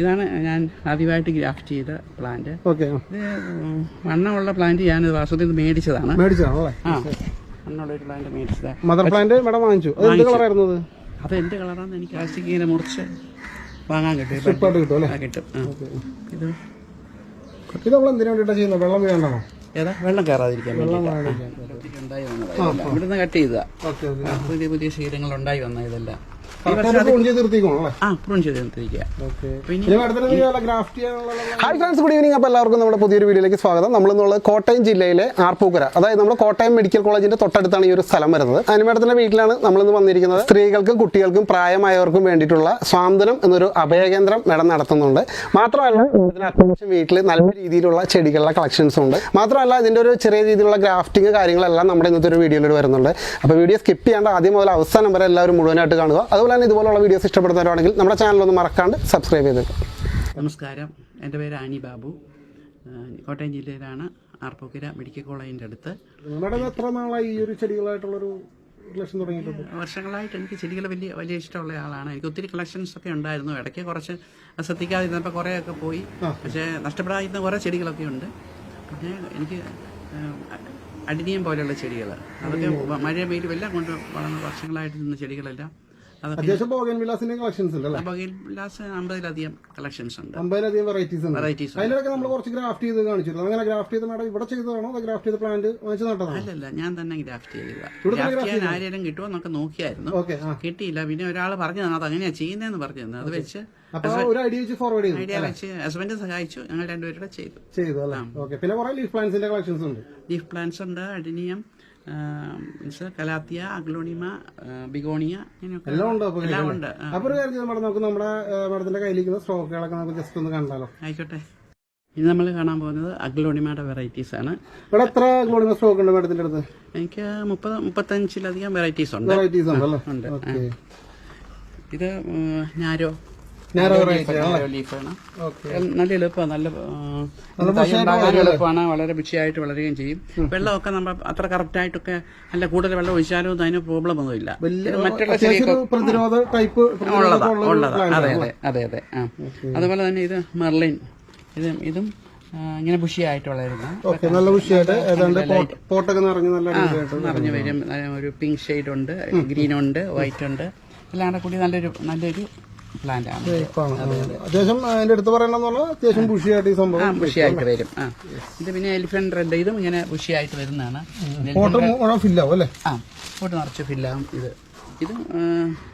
ഇതാണ് ഞാൻ ആദ്യമായിട്ട് ഗ്രാഫ്റ്റ് ചെയ്ത പ്ലാന്റ്. ഓക്കെ. ഇത് വണ്ണമുള്ള പ്ലാന്റ് ഞാൻ വാസ്തവത്തിൽ നിന്ന് മേടിച്ചതാണ്. മേടിച്ചതാണല്ലേ ആ വണ്ണമുള്ള ഒരു പ്ലാന്റ് മേടിച്ചതാണ് മദർ പ്ലാന്റ് മാഡം വാങ്ങിച്ചു. അത് എന്റെ കളറാണെന്ന് എനിക്ക് പ്ലാസ്റ്റിക് ഇങ്ങനെ മുറിച്ച് വാങ്ങാൻ കിട്ടും. കിട്ടും. ഇത് ഇത് നമ്മൾ എന്തിനു വേണ്ടിയിട്ടാണ് ചെയ്യുന്നത്? വെള്ളം ഏതാ? വെള്ളം കയറാതിരിക്കാൻ ഉണ്ടായി ഇവിടുന്ന് കട്ട് ചെയ്തതാ. ഓക്കെ പുതിയ പുതിയ ശീലങ്ങൾ ഉണ്ടായി വന്ന ഇതെല്ലാം. ഹായ് ഫ്രണ്ട്സ് ഗുഡ് ഈവനിങ് അപ്പോൾ എല്ലാവർക്കും നമ്മുടെ പുതിയൊരു വീഡിയോയിലേക്ക് സ്വാഗതം. നമ്മൾ ഇന്നുള്ളത് കോട്ടയം ജില്ലയിലെ ആർപ്പൂക്കര അതായത് നമ്മുടെ കോട്ടയം മെഡിക്കൽ കോളേജിന്റെ തൊട്ടടുത്താണ് ഈ ഒരു സ്ഥലം വരുന്നത്. അനുമേടത്തിന്റെ വീട്ടിലാണ് നമ്മൾ ഇന്ന് വന്നിരിക്കുന്നത്. സ്ത്രീകൾക്കും കുട്ടികൾക്കും പ്രായമായവർക്കും വേണ്ടിയിട്ടുള്ള സ്വാന്തനം എന്നൊരു അഭയകേന്ദ്രം മേഡം നടത്തുന്നുണ്ട്. മാത്രമല്ല അത്യാവശ്യം വീട്ടിൽ നല്ല രീതിയിലുള്ള ചെടികളുടെ കളക്ഷൻസും ഉണ്ട്. മാത്രമല്ല ഇതിന്റെ ഒരു ചെറിയ രീതിയിലുള്ള ഗ്രാഫ്റ്റിംഗ് കാര്യങ്ങളെല്ലാം നമ്മുടെ ഇന്നത്തെ ഒരു വീഡിയോയിൽ വരുന്നുണ്ട്. അപ്പോൾ വീഡിയോ സ്കിപ്പ് ചെയ്യാണ്ട് ആദ്യം മുതൽ അവസാനം വരെ എല്ലാവരും മുഴുവനായിട്ട് കാണുക. അതുപോലെ തന്നെ ഇതുപോലുള്ള വീഡിയോസ് ഇഷ്ടപ്പെടുന്നവരാണെങ്കിൽ നമ്മുടെ ചാനൽ ഒന്ന് മറക്കാണ്ട് സബ്സ്ക്രൈബ് ചെയ്തേക്കും. നമസ്കാരം. എന്റെ പേര് ആനി ബാബു. കോട്ടയം ജില്ലയിലാണ് ആർപ്പൂക്കര മെഡിക്കൽ കോളേജിന്റെ അടുത്ത്. മാഡം എത്ര നാളായി ഈ ഒരു ചെടികളായിട്ടുള്ളൊരു കളക്ഷൻ തുടങ്ങിയിട്ടുണ്ട്? വർഷങ്ങളായിട്ട് എനിക്ക് ചെടികൾ വലിയ വലിയ ഇഷ്ടമുള്ള ആളാണ്. എനിക്ക് ഒത്തിരി കളക്ഷൻസ് ഒക്കെ ഉണ്ടായിരുന്നു. ഇടയ്ക്ക് കുറച്ച് ശ്രദ്ധിക്കാതിരുന്നപ്പോൾ കുറേയൊക്കെ പോയി. പക്ഷേ നഷ്ടപ്പെടാതിരുന്ന കുറേ ചെടികളൊക്കെ ഉണ്ട്. പിന്നെ എനിക്ക് അടിനിയം പോലെയുള്ള ചെടികൾ അതൊക്കെ മഴ വെയിലും എല്ലാം കൊണ്ട് വളർന്ന വർഷങ്ങളായിട്ട് നിന്ന ചെടികളെല്ലാം അത്യാവശ്യം ബോഗൻ വിലാസിന്റെ കളക്ഷൻസ് ഉണ്ട് അല്ലേ? ബൊഗൈൻ വിലാസ് അമ്പതിലധികം കളക്ഷൻസ് ഉണ്ട്. അമ്പതിലധികം വെറൈറ്റീസ് ഉണ്ട്. വെറൈറ്റീസ് അതിലൊക്കെ നമ്മൾ കുറച്ച് ഗ്രാഫ്റ്റ് ചെയ്ത് കാണിച്ചിരുന്നു. അങ്ങനെ ഗ്രാഫ്റ്റ് ചെയ്ത് മാഡം ഇവിടെ ചെയ്തതാണോ? അതോ ഗ്രാഫ്റ്റ് ചെയ്ത പ്ലാന്റ് വാങ്ങിച്ച് നട്ടതാണോ? അല്ലല്ല ഞാൻ തന്നെ ഗ്രാഫ്റ്റ് ചെയ്തതാ. ഗ്രാഫ്റ്റ് ചെയ്യാൻ ആരെങ്കിലും കിട്ടുമോ എന്നൊക്കെ നോക്കിയായിരുന്നു. കിട്ടിയില്ല. പിന്നെ ഒരാൾ പറഞ്ഞു തന്നെ. അത് അങ്ങനെയാ ചെയ്യുന്നതെന്ന് പറഞ്ഞു തന്നെ. അത് വെച്ച് ഒരു ഐഡിയ വെച്ച് ഫോർവേഡ് ചെയ്തു ഐഡിയ വെച്ച് ഹസ്ബൻഡ് സഹായിച്ചു. ഞങ്ങൾ രണ്ടുപേരുടെ ചെയ്തു. ചെയ്തു അല്ലേ? ഓക്കെ പിന്നെ കുറെ ലീഫ് പ്ലാന്റ്സിന്റെ കളക്ഷൻസ് ഉണ്ട്. ലീഫ് പ്ലാന്റ്സ് ഉണ്ട് അഡിനിയം കലാത്തിയ അഗ്ലോണിമ ബിഗോണിയ എല്ലാം ഉണ്ട് എല്ലാം ഉണ്ട്. അപ്പൊ ഒരു കാര്യം മാഡം നമുക്ക് നമ്മുടെ മാഡത്തിന്റെ കയ്യിലിരിക്കുന്ന സ്റ്റോക്കുകളൊക്കെ നമുക്ക് ജസ്റ്റ് ഒന്ന് കണ്ടാലോ ആയിക്കോട്ടെ. ഇനി നമ്മൾ കാണാൻ പോകുന്നത് അഗ്ലോണിമയുടെ വെറൈറ്റീസ് ആണ്. ഇവിടെ എത്ര അഗ്ലോണിമ സ്റ്റോക്ക് ഉണ്ട് മേഡത്തിന്റെ അടുത്ത്? എനിക്ക് മുപ്പത് മുപ്പത്തഞ്ചിലധികം വെറൈറ്റീസ് ഉണ്ട്. വെറൈറ്റീസ് ഉണ്ട്. ഇത് ഞാരോ? ലീഫാണ് നല്ല എളുപ്പമാണ് നല്ല തൈ ഉണ്ടാകാൻ എളുപ്പമാണ് വളരെ ബുഷിയായിട്ട് വളരുകയും ചെയ്യും. വെള്ളമൊക്കെ നമ്മൾ അത്ര കറക്റ്റ് ആയിട്ടൊക്കെ നല്ല കൂടുതൽ വെള്ളം ഒഴിച്ചാലും അതിന് പ്രോബ്ലം ഒന്നും ഇല്ല. മറ്റുള്ള പ്രതിരോധ ടൈപ്പ് ഉള്ളതാ ഉള്ളതാ. അതെ അതെ അതെ അതെ. ആ. അതുപോലെ തന്നെ ഇത് മെർലിൻ. ഇത് ഇതും ഇങ്ങനെ ബുഷിയായിട്ട് വളരുന്ന നല്ല പോട്ടൊക്കെ നിറഞ്ഞ് നല്ല നിറഞ്ഞു വരും. ഒരു പിങ്ക് ഷെയ്ഡ് ഉണ്ട് ഗ്രീൻ ഉണ്ട് വൈറ്റ് ഉണ്ട്. എല്ലാം കൂടി നല്ലൊരു നല്ലൊരു പ്ലാന്റ് ആണ്. ആണ്. അത്യാവശ്യം അതിന്റെ അടുത്ത് പറയണമെന്ന് പറഞ്ഞാൽ അത്യാവശ്യം ബുഷിയായിട്ട് ഈ ആ സംഭവം ബുഷിയായിട്ട് വരും. ആ. ഇത് പിന്നെ എലിഫന്റ് റെഡ് ഇതും ഇങ്ങനെ ബുഷിയായിട്ട് വരുന്നതാണ്. പോട്ട് മുഴുവൻ ഫില്ലാവും അല്ലേ? ആ പോട്ട് നിറച്ച് ഫില്ലാവും ഇത്. ഇത്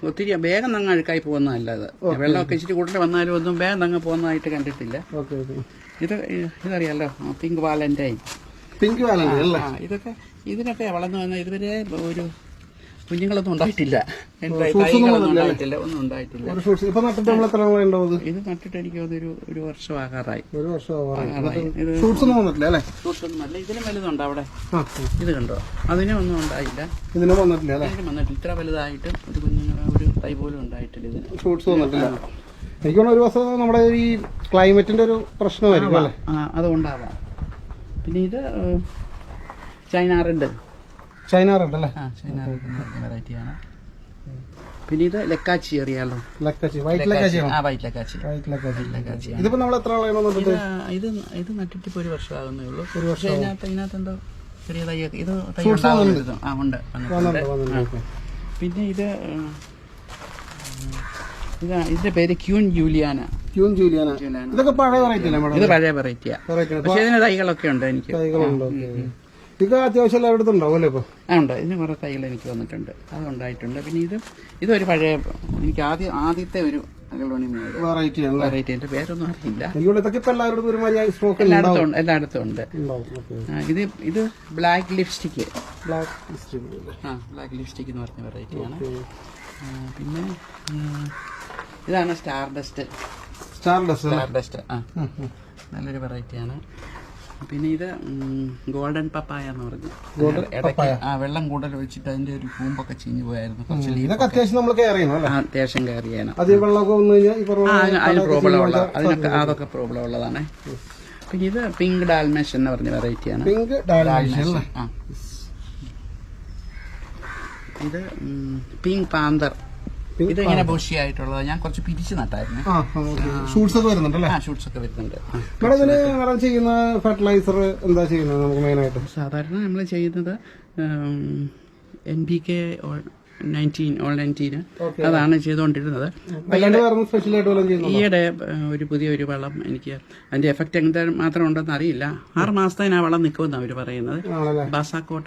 ഒത്തിരി വേഗം നങ്ങ് അഴുക്കായി പോകുന്നതല്ല ഇത് വെള്ളമൊക്കെ ഇച്ചിരി കൂടുതൽ വന്നാലും ഒന്നും വേഗം നങ്ങ് പോകുന്നതായിട്ട് കണ്ടിട്ടില്ല. ഇത് ഇതറിയാലോ? പിങ്ക് വാലന്റൈൻ പിങ്ക് വാലന്റൈൻ ഇതൊക്കെ ഇതിനൊക്കെ വളർന്നു വന്ന ഇതുവരെ ഒരു കുഞ്ഞുങ്ങളൊന്നും ഉണ്ടായിട്ടില്ല. ഒന്നും ഉണ്ടായിട്ടില്ല. ഒരു ഷൂട്ട്സ്. ഇപ്പൊ നട്ടിട്ട് നമ്മൾ എത്ര നാളെ ഉണ്ടാവും ഇത് നട്ടിട്ട് എനിക്ക് തോന്നുന്നു ഒരു ഒരു വർഷം ആകാറായി. ഒരു വർഷം ഇത് ഷൂട്ട്സ് ഒന്നും വന്നിട്ടില്ല അല്ലേ? ഫ്രൂട്ട്സ് ഒന്നും അല്ല ഇതിലും വലുതുണ്ട് അവിടെ? ഇത് കണ്ടോ? അതിനും ഒന്നും ഉണ്ടായില്ല. ഇതിനും വന്നിട്ടില്ല അല്ലേ? ഇതിനും വന്നിട്ടില്ല. ഇത്ര വലുതായിട്ടും ഒരു കുഞ്ഞുങ്ങളെ ഒരു തൈ പോലും ഉണ്ടായിട്ടില്ല ഇതിന്. വന്നിട്ടില്ല. എനിക്ക് ഒരു വർഷം നമ്മുടെ ഈ ക്ലൈമറ്റിന്റെ ഒരു പ്രശ്നമായിരിക്കും അല്ലേ? അതുകൊണ്ടാവാം. പിന്നെ ഇത് ചൈന റെഡ് റെഡ് അല്ലേ റെഡ് വെറൈറ്റിയാണ് പിന്നെ ഇത് ലക്കാച്ചി അറിയാലോ? ലക്കാച്ചി വൈറ്റ് ലക്കാച്ചി ആ വൈറ്റ് ലക്കാച്ചി. വൈറ്റ് ലക്കാച്ചി. ലക്കാച്ചി ഇതിപ്പോ നമ്മൾ എത്ര ഇത് ഇത് നട്ടിട്ട് ഇപ്പോൾ ഒരു വർഷമാകുന്നേ ഉള്ളൂ. ഒരു വർഷം ഇതിനകത്ത് ഇതിനകത്ത് എന്തോ ചെറിയ ഇത് തൈ ഉണ്ടാവുന്നത് ആ ഉണ്ട് പിന്നെ ഇത് ഇതിന്റെ പേര് ക്യൂൻ ജൂലിയാന. Queen Juliana. ഇതൊക്കെ പഴയ വെറൈറ്റി ഇത് പഴയ വെറൈറ്റിയാ പക്ഷേ പക്ഷെ ഇതിന് തൈകളൊക്കെ ഉണ്ട് എനിക്ക്. തൈകളുണ്ട് ഇത് അത്യാവശ്യം എല്ലായിടത്തും ഉണ്ടാവും അല്ലേ ഇപ്പൊ. ആ ഉണ്ട്. ഇതിന് കുറെ തൈകൾ എനിക്ക് വന്നിട്ടുണ്ട്. അത് ഉണ്ടായിട്ടുണ്ട്. പിന്നെ ഇത് ഇതൊരു പഴയ എനിക്ക് ആദ്യം ആദ്യത്തെ ഒരു വെറൈറ്റി വെറൈറ്റി എന്റെ പേരൊന്നും അറിയില്ല. എനിക്കുള്ള ഇതൊക്കെ ഇപ്പൊ എല്ലാവരുടെ ഒരുമാതിരി സ്റ്റോക്ക് എല്ലായിടത്തും ഉണ്ട് എല്ലായിടത്തും ഉണ്ട്. ആ, ഇത് ഇത് ബ്ലാക്ക് ലിപ്സ്റ്റിക്ക് ആ ബ്ലാക്ക് ലിപ്സ്റ്റിക് എന്ന് പറഞ്ഞ വെറൈറ്റിയാണ് പിന്നെ ഉം, ഇതാണ് star dust star dust star dust ആ നല്ലൊരു വെറൈറ്റിയാണ് പിന്നെ ഇത് ഗോൾഡൻ പപ്പായ എന്ന് പറഞ്ഞു. ആ വെള്ളം കൂടുതൽ ഒഴിച്ചിട്ട് അതിന്റെ ഒരു കൂമ്പൊക്കെ ചീഞ്ഞു പോയായിരുന്നു. കുറച്ച് ഇതൊക്കെ അത്യാവശ്യം നമ്മൾ കെയർ ചെയ്യണം അത്യാവശ്യം കയറിയാണ് അത് ഈ വെള്ളമൊക്കെ വന്നു കഴിഞ്ഞാൽ അതിന് പ്രോബ്ലം ഉള്ള അതിനൊക്കെ അതൊക്കെ പ്രോബ്ലം ഉള്ളതാണ്. പിന്നെ ഇത് പിങ്ക് ഡാൽമേഷ് എന്ന് പറഞ്ഞ വെറൈറ്റിയാണ് പിങ്ക് ആ. ഇത് പിങ്ക് പാന്തർ ഇത് ഇങ്ങനെ ബോഷി ആയിട്ടുള്ളത്. ഞാൻ കുറച്ച് പിരിച്ചു നട്ടായിരുന്നു. ഷൂട്ട്സ് ഒക്കെ വരുന്നുണ്ടല്ലേ ഷൂട്ട്സ് ഒക്കെ വരുന്നുണ്ട്. ആ. മേഡം ഇതിന് മേഡം ചെയ്യുന്ന ഫെർട്ടിലൈസർ എന്താ ചെയ്യുന്നത് നമുക്ക് മെയിനായിട്ട് സാധാരണ നമ്മൾ ചെയ്യുന്നത് N P K nineteen all nineteen. അതാണ് ചെയ്തുകൊണ്ടിരുന്നത്. ഈയിടെ ഒരു പുതിയ ഒരു പുതിയൊരു വളം എനിക്ക് അതിന്റെ എഫക്റ്റ് എന്താ മാത്രം ഉണ്ടെന്ന് അറിയില്ല. ആറ് മാസത്തേന് ആ വളം നിൽക്കുമെന്നാണ് അവർ പറയുന്നത്. ബസാക്കോട്ട.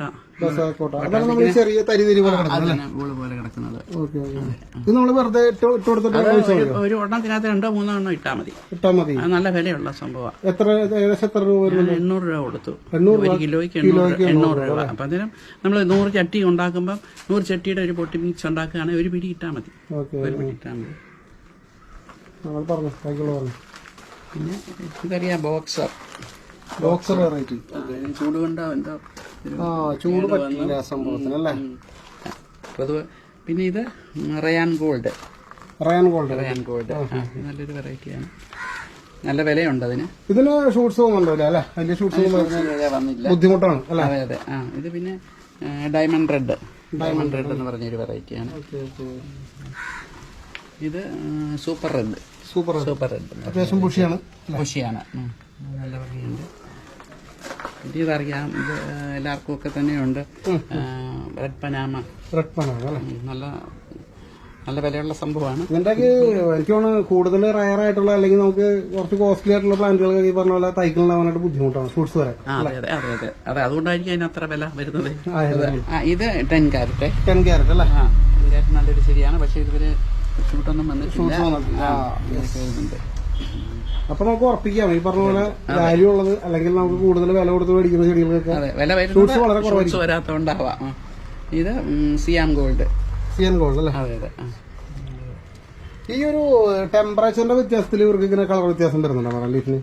പോലെ കിടക്കുന്നത് ഇട്ട് ഇട്ട് ഒരു- ഒണ്ണത്തിനകത്ത് രണ്ടോ മൂന്നോ എണ്ണം ഇട്ടാൽ മതി. ഇട്ടാൽ മതി. നല്ല വിലയുള്ള സംഭവം. എത്ര ഏകദേശം എത്ര രൂപ വരും ഞാൻ എണ്ണൂറ് രൂപ കൊടുത്തു. ഒരു കിലോയ്ക്ക് എണ്ണൂറ് എണ്ണൂറ് രൂപ അപ്പം അതിനും നമ്മൾ നൂറ് ചട്ടി ഉണ്ടാക്കുമ്പോൾ നൂറ് ചട്ടിയുടെ ഒരു പൊട്ടി മീൻസ് ഉണ്ടാക്കുകയാണെങ്കിൽ ഒരു പിടി ഇട്ടാൽ മതി. ഒരു പിടി ഇട്ടാൽ മതി. പിന്നെ ഇതറിയാം ബോക്സർ. Boxer variety. ചൂട് കൊണ്ടോ എന്തോ ചൂട് പറ്റില്ല പൊതുവെ പിന്നെ ഇത് Ryan gold. Ryan gold. Ryan gold. നല്ലൊരു വെറൈറ്റിയാണ്. നല്ല വിലയുണ്ട് അതിന്? ഇതിന് ഷൂട്ട്സ് പോകുന്നുണ്ടല്ലോ അല്ലേ? അതിന്റെ ഷൂട്ട്സ് വന്നില്ല. ബുദ്ധിമുട്ടാണ് അല്ലേ? അതെ അതെ. ആ ഇത് പിന്നെ ഡയമണ്ട് റെഡ് ഡയമണ്ട് റെഡ് എന്ന് പറഞ്ഞൊരു വെറൈറ്റിയാണ് ഇത് super red super super red അത്യാവശ്യം ബുഷിയാണ് പുഷിയാണ് നല്ല ഭംഗിയുണ്ട്. ഇത് ഇതറിയാം. ഇത് എല്ലാവർക്കും ഒക്കെ തന്നെയുണ്ട്. റെഡ് പനാമ റെഡ് പനാമ നല്ല നല്ല വിലയുള്ള സംഭവമാണ്. ഇതിന്റെയൊക്കെ എനിക്ക് തോന്നുന്നു കൂടുതൽ റയർ ആയിട്ടുള്ള അല്ലെങ്കിൽ നമുക്ക് കുറച്ച് കോസ്റ്റ്ലി ആയിട്ടുള്ള പ്ലാന്റുകൾ ഈ പറഞ്ഞ പോലെ തൈകളുണ്ടാവാനായിട്ട് ബുദ്ധിമുട്ടാണ് ഫ്രൂട്ട്സ് വരെ. അതെ അതെ അതെ അതെ. അതെ അതുകൊണ്ടായിരിക്കും അതിന് അത്ര വില വരുന്നത്. ആ, ഇത് ടെൻ ക്യാരറ്റ് ടെൻ ക്യാരറ്റ് അല്ലേ? ആ ടെൻ ക്യാരറ്റ് നല്ലൊരു ശരിയാണ് പക്ഷെ ഇതുവരെ ഷൂട്ടൊന്നും വന്നിട്ടില്ല. ആ. ഇതൊക്കെ വരുന്നുണ്ട് അപ്പൊ നമുക്ക് ഉറപ്പിക്കാം. ഈ പറഞ്ഞ പോലെ വാല്യൂ ഉള്ളത് അല്ലെങ്കിൽ നമുക്ക് കൂടുതൽ വില കൊടുത്ത് മേടിക്കുന്ന ചെടികൾക്കൊക്കെ അതെ വില Fruits വളരെ വരുന്നത് വരാത്തോണ്ടാവാം ആ. ഇത് ഉം, സിയാം ഗോൾഡ് സിയൻ ഗോൾഡ് അല്ലേ? അതെ അതെ. ഈ ഒരു ടെമ്പറേച്ചറിന്റെ വ്യത്യാസത്തിൽ ഇവർക്ക് ഇങ്ങനെ കളർ വ്യത്യാസം വരുന്നുണ്ടോ ലീഫിന്?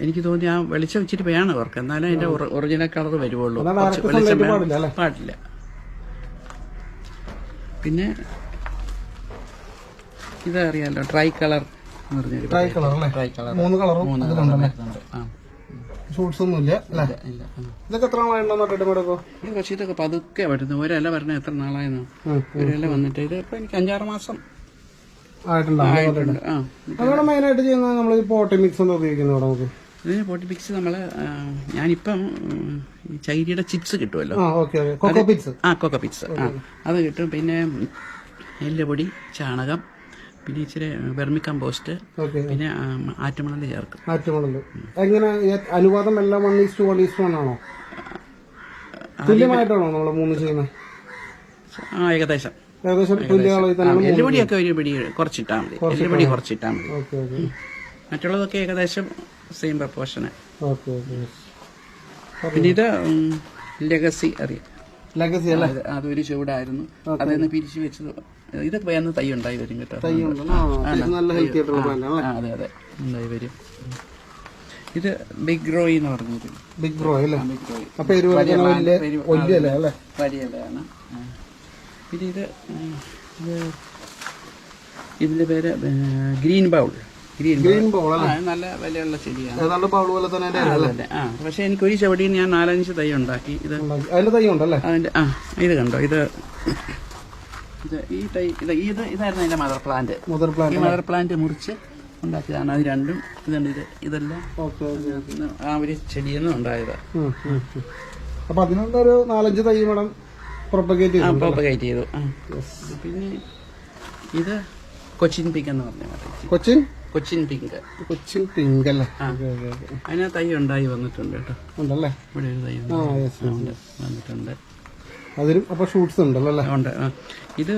എനിക്ക് തോന്നി ആ വെളിച്ചം ഇച്ചിരി വേണം അവർക്ക്. എന്നാലേ അതിന്റെ ഒറിജിനൽ കളർ വരുവുള്ളൂ. വെളിച്ചം പാടില്ല പിന്നെ ഇതറിയാലോ dry tricolour tricolour tricolour മൂന്ന് കളറും മൂന്ന് കളർ വരുന്നുണ്ട്. ആ. ഷൂട്ട്സ് ഒന്നും ഇല്ല അല്ലേ. ഇതൊക്കെ എത്ര നാളായിരുന്നു നട്ടിട്ട് മേഡം ഇപ്പൊ ഇത് പക്ഷേ ഇതൊക്കെ പതുക്കെ പറ്റുന്നു. ഒരല പറഞ്ഞ എത്ര നാളായിരുന്നു. ഒരല വന്നിട്ട് ഇത് ഇപ്പൊ എനിക്ക് അഞ്ചാറ് മാസം ആയിട്ടുണ്ടാവും ചെയ്യുന്നത് നമ്മൾ പോട്ടി മിക്സ് എന്താ ഉപയോഗിക്കുന്നത് നമുക്ക്. ഇതിന് പോട്ടിപ്പിക്സ് നമ്മൾ ഞാനിപ്പം ചൈനയുടെ ചിപ്സ് കിട്ടുമല്ലോ. ആ കൊക്ക പിക്സ് ആ അത് കിട്ടും. പിന്നെ എല്ലുപൊടി ചാണകം പിന്നെ ഇച്ചിരി വെർമി കമ്പോസ്റ്റ് പിന്നെ ആറ്റുമണൽ ആറ്റുമണൽ ചേർക്കും. മാറ്റമുണ്ട് എങ്ങനെ അനുപാതം എല്ലാം one is to one is to one ആണോ തുല്യമായിട്ടാണോ നമ്മൾ മൂന്ന് ചെയ്യുന്നത് ആ ഏകദേശം. ഏകദേശം എല്ലുപൊടിയൊക്കെ ഒരു പിടി കുറച്ചിട്ടാൽ മതി. എല്ലുപടി കുറച്ചിട്ടാൽ മതി. മറ്റുള്ളതൊക്കെ ഏകദേശം സെയിം പ്രപ്പോർഷന്. പിന്നെ ഇത് ലെഗസി അറിയാം. ലെഗസി അല്ലേ? അത് അതൊരു ചൂടായിരുന്നു. അതെന്ന് പിരിച്ചു വെച്ചത്. ഇതൊക്കെ വേണ്ട തൈ ഉണ്ടായി വരും കേട്ടോ. നല്ല ഹെൽത്തി ആയിട്ടുള്ള പ്ലാന്റ് അതെ അതെ. ഉണ്ടായി വരും. ഇത് ബിഗ് റോയി എന്ന് പറഞ്ഞത്. ബിഗ് റോയി അല്ലേ? ബിഗ് റോയി ആ വലിയ വലിയ വലിയ- വലിയ അല്ലേ അല്ലേ? വലിയ ഇലയാണ് ആ. പിന്നെ ഇത് ഇതിന്റെ പേര് ഗ്രീൻ ബൗൾ. ഗ്രീൻ ബോൾ നല്ല വിലയുള്ള ചെടിയാണ്. ഏതാണ്ട് പൗൾ പോലെ തന്നെ അതിന്റെ ആ പക്ഷെ എനിക്ക് ഒരു ചവിടി ഞാൻ നാലഞ്ച് തൈ ഉണ്ടാക്കി. ഇത്. അതിന്റെ തൈ ഉണ്ടല്ലേ? അതിന്റെ ആ ഇത് കണ്ടോ? ഇത് ഈ തൈ ഇത് ഇത് ഇതായിരുന്നു അതിന്റെ മദർ പ്ലാന്റ് മദർ പ്ലാന്റ് മുറിച്ച് ഉണ്ടാക്കിയതാണ്. അത് രണ്ടും ഇതുണ്ട് ഇത് ഇതെല്ലാം ആ ഒരു ചെടിയിൽ നിന്ന് ഉണ്ടായത്. അപ്പൊ നാലഞ്ച് തൈ മേഡം പ്രൊപ്പഗേറ്റ് ചെയ്തു. പ്രൊപ്പഗേറ്റ് ചെയ്തു പിന്നെ ഇത് കൊച്ചിൻ പിക്ക് എന്ന് പറഞ്ഞ. കൊച്ചിൻ? കൊച്ചിൻ പിങ്ക്. കൊച്ചിൻ പിങ്ക് അല്ലേ? അതിന് തൈ ഉണ്ടായി വന്നിട്ടുണ്ട് കേട്ടോ. ഉണ്ടല്ലേ? ഇവിടെ ഒരു തൈ ഉണ്ട്. വന്നിട്ടുണ്ട്. അതിലും അപ്പൊ ഷൂട്ട്സ് ഉണ്ടല്ലോ അല്ലേ? ഉണ്ട് ഇത്